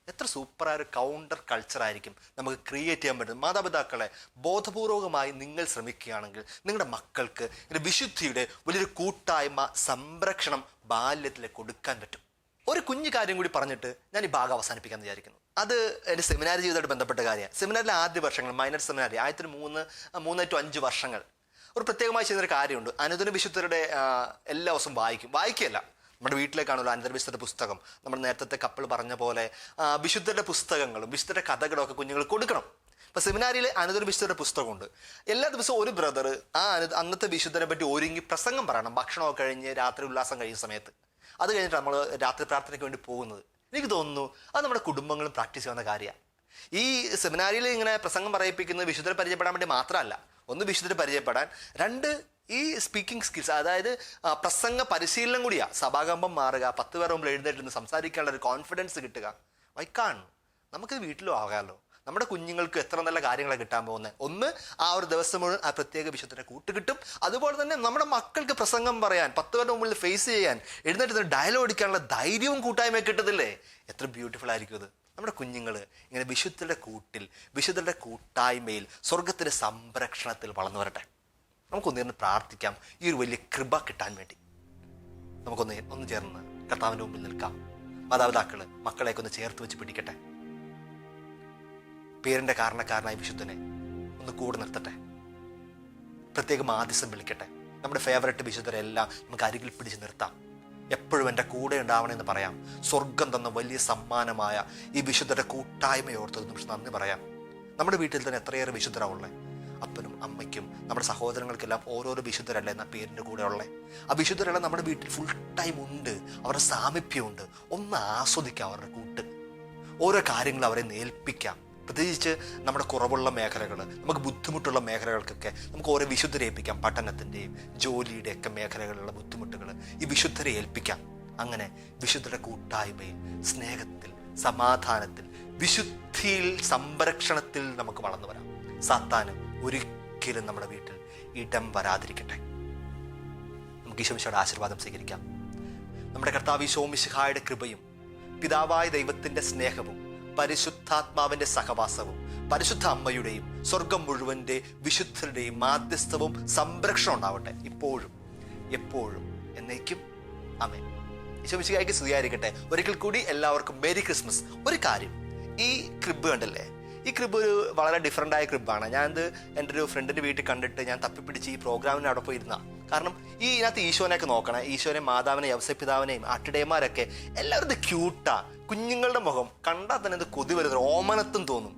എത്ര സൂപ്പറായ ഒരു കൗണ്ടർ കൾച്ചർ ആയിരിക്കും നമുക്ക് ക്രിയേറ്റ് ചെയ്യാൻ പറ്റും മാതാപിതാക്കളെ ബോധപൂർവകമായി നിങ്ങൾ ശ്രമിക്കുകയാണെങ്കിൽ നിങ്ങളുടെ മക്കൾക്ക് ഒരു വിശുദ്ധിയുടെ വലിയൊരു കൂട്ടായ്മ സംരക്ഷണം ബാല്യത്തിൽ കൊടുക്കാൻ പറ്റും. ഒരു കുഞ്ഞു കാര്യം കൂടി പറഞ്ഞിട്ട് ഞാൻ ഈ ഭാഗം അവസാനിപ്പിക്കാൻ വിചാരിക്കുന്നു. അത് എന്റെ സെമിനാർ ജീവിതമായിട്ട് ബന്ധപ്പെട്ട കാര്യമാണ്. സെമിനാറിലെ ആദ്യ വർഷങ്ങൾ മൈനർ സെമിനാരി ആദ്യത്തിന് മൂന്ന് മൂന്ന് ടു അഞ്ച് വർഷങ്ങൾ. ഒരു പ്രത്യേകമായി ചെയ്യുന്നൊരു കാര്യമുണ്ട്. അനുദിന വിശുദ്ധരുടെ എല്ലാ ദിവസവും വായിക്കും. വായിക്കുകയല്ല. നമ്മുടെ വീട്ടിലേക്കാണല്ലോ അനുദിന വിശുദ്ധരുടെ പുസ്തകം. നമ്മൾ നേരത്തെ കപ്പിൾ പറഞ്ഞ പോലെ വിശുദ്ധരുടെ പുസ്തകങ്ങളും വിശുദ്ധരുടെ കഥകളും ഒക്കെ കുഞ്ഞുങ്ങൾ കൊടുക്കണം. ഇപ്പോൾ സെമിനാരിയിൽ അനുദിന വിശുദ്ധരുടെ പുസ്തകമുണ്ട്. എല്ലാ ദിവസവും ഒരു ബ്രദർ ആ അനു അന്നത്തെ വിശുദ്ധരെ പറ്റി ഒരുങ്ങി പ്രസംഗം പറയണം. ഭക്ഷണമൊക്കെ കഴിഞ്ഞ് രാത്രി ഉല്ലാസം കഴിഞ്ഞ സമയത്ത്. അത് കഴിഞ്ഞിട്ട് നമ്മൾ രാത്രി പ്രാർത്ഥനയ്ക്ക് വേണ്ടി പോകുന്നത്. എനിക്ക് തോന്നുന്നു അത് നമ്മുടെ കുടുംബങ്ങളും പ്രാക്ടീസ് ചെയ്യുന്ന കാര്യമാണ്. ഈ സെമിനാരിയിൽ ഇങ്ങനെ പ്രസംഗം പറയിപ്പിക്കുന്നത് വിശുദ്ധരെ പരിചയപ്പെടാൻ വേണ്ടി മാത്രമല്ല. ഒന്ന് വിശുദ്ധരെ പരിചയപ്പെടാൻ രണ്ട് ഈ സ്പീക്കിംഗ് സ്കിൽസ് അതായത് പ്രസംഗ പരിശീലനം കൂടിയാ. സഭാകമ്പം മാറുക പത്ത് പേർ മുമ്പിൽ എഴുന്നേറ്റ് സംസാരിക്കാനുള്ള ഒരു കോൺഫിഡൻസ് കിട്ടുക. വൈക്കാൻ നമുക്ക് വീട്ടിലും ആകാമല്ലോ നമ്മുടെ കുഞ്ഞുങ്ങൾക്ക് എത്ര നല്ല കാര്യങ്ങളാണ് കിട്ടാൻ പോകുന്നത് ഒന്ന് ആ ഒരു ദിവസം മുഴുവൻ ആ പ്രത്യേക വിഷയത്തിന്റെ കൂട്ട് കിട്ടും അതുപോലെ തന്നെ നമ്മുടെ മക്കൾക്ക് പ്രസംഗം പറയാൻ പത്ത് പേരുടെ മുമ്പിൽ ഫേസ് ചെയ്യാൻ എഴുന്നേറ്റ് ഡയലോഗ് അടിക്കാനുള്ള ധൈര്യവും കൂട്ടായ്മയും കിട്ടത്തില്ലേ? എത്ര ബ്യൂട്ടിഫുൾ ആയിരിക്കും അത്. നമ്മുടെ കുഞ്ഞുങ്ങൾ ഇങ്ങനെ വിശുദ്ധരുടെ കൂട്ടിൽ വിശുദ്ധരുടെ കൂട്ടായ്മയിൽ സ്വർഗത്തിന്റെ സംരക്ഷണത്തിൽ വളർന്നു വരട്ടെ. നമുക്കൊന്നിരുന്ന് പ്രാർത്ഥിക്കാം. ഈ ഒരു വലിയ കൃപ കിട്ടാൻ വേണ്ടി. നമുക്കൊന്ന് ഒന്ന് ചേർന്ന് കർത്താവിന്റെ മുമ്പിൽ നിൽക്കാം. മാതാപിതാക്കൾ മക്കളെയൊക്കെ ഒന്ന് ചേർത്ത് വെച്ച് പിടിക്കട്ടെ. പേരിന്റെ കാരണക്കാരനായ വിശുദ്ധനെ ഒന്ന് കൂടെ നിർത്തട്ടെ. പ്രത്യേകം ആദിസം വിളിക്കട്ടെ. നമ്മുടെ ഫേവററ്റ് വിശുദ്ധരെല്ലാം നമുക്ക് അരികിൽ പിടിച്ച് നിർത്താം. എപ്പോഴും എന്റെ കൂടെ ഉണ്ടാവണമെന്ന് പറയാം. സ്വർഗം തന്ന വലിയ സമ്മാനമായ ഈ വിശുദ്ധരുടെ കൂട്ടായ്മയോർത്ത് നിമിഷം നന്ദി പറയാം. നമ്മുടെ വീട്ടിൽ തന്നെ എത്രയേറെ വിശുദ്ധരാ ഉള്ളേ. അപ്പനും അമ്മയ്ക്കും നമ്മുടെ സഹോദരങ്ങൾക്കെല്ലാം ഓരോരോ വിശുദ്ധരല്ല എന്ന പേരിന്റെ കൂടെ ഉള്ളേ ആ വിശുദ്ധരല്ല നമ്മുടെ വീട്ടിൽ ഫുൾ ടൈം ഉണ്ട്. അവരുടെ സാമീപ്യമുണ്ട്. ഒന്ന് ആസ്വദിക്കാം അവരുടെ കൂട്ട്. ഓരോ കാര്യങ്ങൾ അവരെ നേൽപ്പിക്കാം. പ്രത്യേകിച്ച് നമ്മുടെ കുറവുള്ള മേഖലകൾ നമുക്ക് ബുദ്ധിമുട്ടുള്ള മേഖലകൾക്കൊക്കെ നമുക്ക് ഓരോ വിശുദ്ധരെ ഏൽപ്പിക്കാം. പഠനത്തിന്റെയും ജോലിയുടെയൊക്കെ മേഖലകളിലുള്ള ബുദ്ധിമുട്ടുകൾ. ഈ വിശുദ്ധരെ ഏൽപ്പിക്കാം. അങ്ങനെ വിശുദ്ധരുടെ കൂട്ടായ്മയിൽ സ്നേഹത്തിൽ സമാധാനത്തിൽ വിശുദ്ധിയിൽ സംരക്ഷണത്തിൽ നമുക്ക് വളർന്നു വരാം. സാത്താന് ഒരിക്കലും നമ്മുടെ വീട്ടിൽ ഇടം വരാതിരിക്കട്ടെ. നമുക്ക് ഈശോമിശയുടെ ആശീർവാദം സ്വീകരിക്കാം. നമ്മുടെ കർത്താവ് ഈശോമിശിഹായുടെ കൃപയും പിതാവായ ദൈവത്തിന്റെ സ്നേഹവും പരിശുദ്ധാത്മാവിന്റെ സഹവാസവും പരിശുദ്ധ അമ്മയുടെയും സ്വർഗം മുഴുവന്റെ വിശുദ്ധരുടെയും മാധ്യസ്ഥവും സംരക്ഷണം ഉണ്ടാവട്ടെ. ഇപ്പോഴും എപ്പോഴും എന്നേക്കും. അമേ ഈശോമിശിഹായ്ക്ക് സ്വീകരിക്കട്ടെ ഒരിക്കൽ കൂടി എല്ലാവർക്കും മേരി ക്രിസ്മസ്. ഒരു കാര്യം ഈ ക്രിബ് കണ്ടല്ലേ? ഈ ക്രിബ് ഒരു വളരെ ഡിഫറെന്റ് ആയ ക്രിബാണ് ഞാനത് എന്റെ ഒരു ഫ്രണ്ടിന്റെ വീട്ടിൽ കണ്ടിട്ട് ഞാൻ തപ്പിപ്പിടിച്ച് ഈ പ്രോഗ്രാമിന് അവിടെ പോയിരുന്ന. കാരണം ഈ ഇതിനകത്ത് ഈശോനെയൊക്കെ നോക്കണം. ഈശോനെ മാതാവിനെ യവസപിതാവിനെയും ആട്ടിടയന്മാരൊക്കെ എല്ലാവരും ഇത് ക്യൂട്ടാ കുഞ്ഞുങ്ങളുടെ മുഖം കണ്ടാൽ തന്നെ ഇത് കൊതി വരുന്നത് ഓമനത്തും തോന്നും.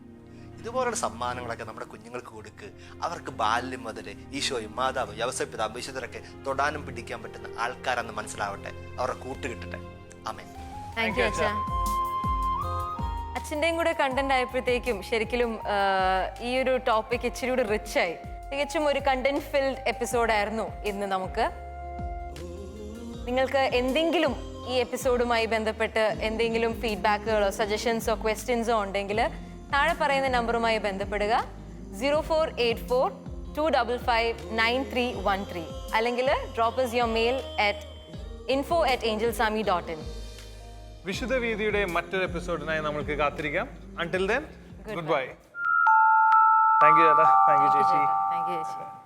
ഇതുപോലുള്ള സമ്മാനങ്ങളൊക്കെ നമ്മുടെ കുഞ്ഞുങ്ങൾക്ക് കൊടുക്ക്. അവർക്ക് ബാല്യം മുതൽ ഈശോയും മാതാവും യവസപിതാവും വിശുദ്ധരൊക്കെ തൊടാനും പിടിക്കാൻ പറ്റുന്ന ആൾക്കാരെന്ന് മനസ്സിലാവട്ടെ. അവരുടെ കൂട്ടുകിട്ടട്ടെ അമേ താങ്ക് യു അച്ഛന്റെയും കൂടെ കണ്ടന്റ് ആയപ്പോഴത്തേക്കും ശരിക്കും ഈ ഒരു ടോപ്പിക് ഇച്ചിരി കൂടി റിച്ച് ആയി. തികച്ചും ഒരു കണ്ടന്റ് ഫിൽഡ് എപ്പിസോഡായിരുന്നു ഇന്ന് നമുക്ക്. നിങ്ങൾക്ക് എന്തെങ്കിലും ഈ എപ്പിസോഡുമായി ബന്ധപ്പെട്ട് എന്തെങ്കിലും ഫീഡ്ബാക്കുകളോ സജഷൻസോ ക്വസ്റ്റ്യൻസോ ഉണ്ടെങ്കിൽ താഴെ പറയുന്ന നമ്പറുമായി ബന്ധപ്പെടുക. Zero four eight four two double five nine three one three അല്ലെങ്കിൽ drop us your mail at info at angel sami dot in വിശുദ്ധ വീതിയുടെ മറ്റൊരു എപ്പിസോഡിനായി നമ്മൾക്ക് കാത്തിരിക്കാം. Until then good bye thank you ചേട്ടാ. താങ്ക് യു ചേച്ചി. താങ്ക് യു ചേച്ചി.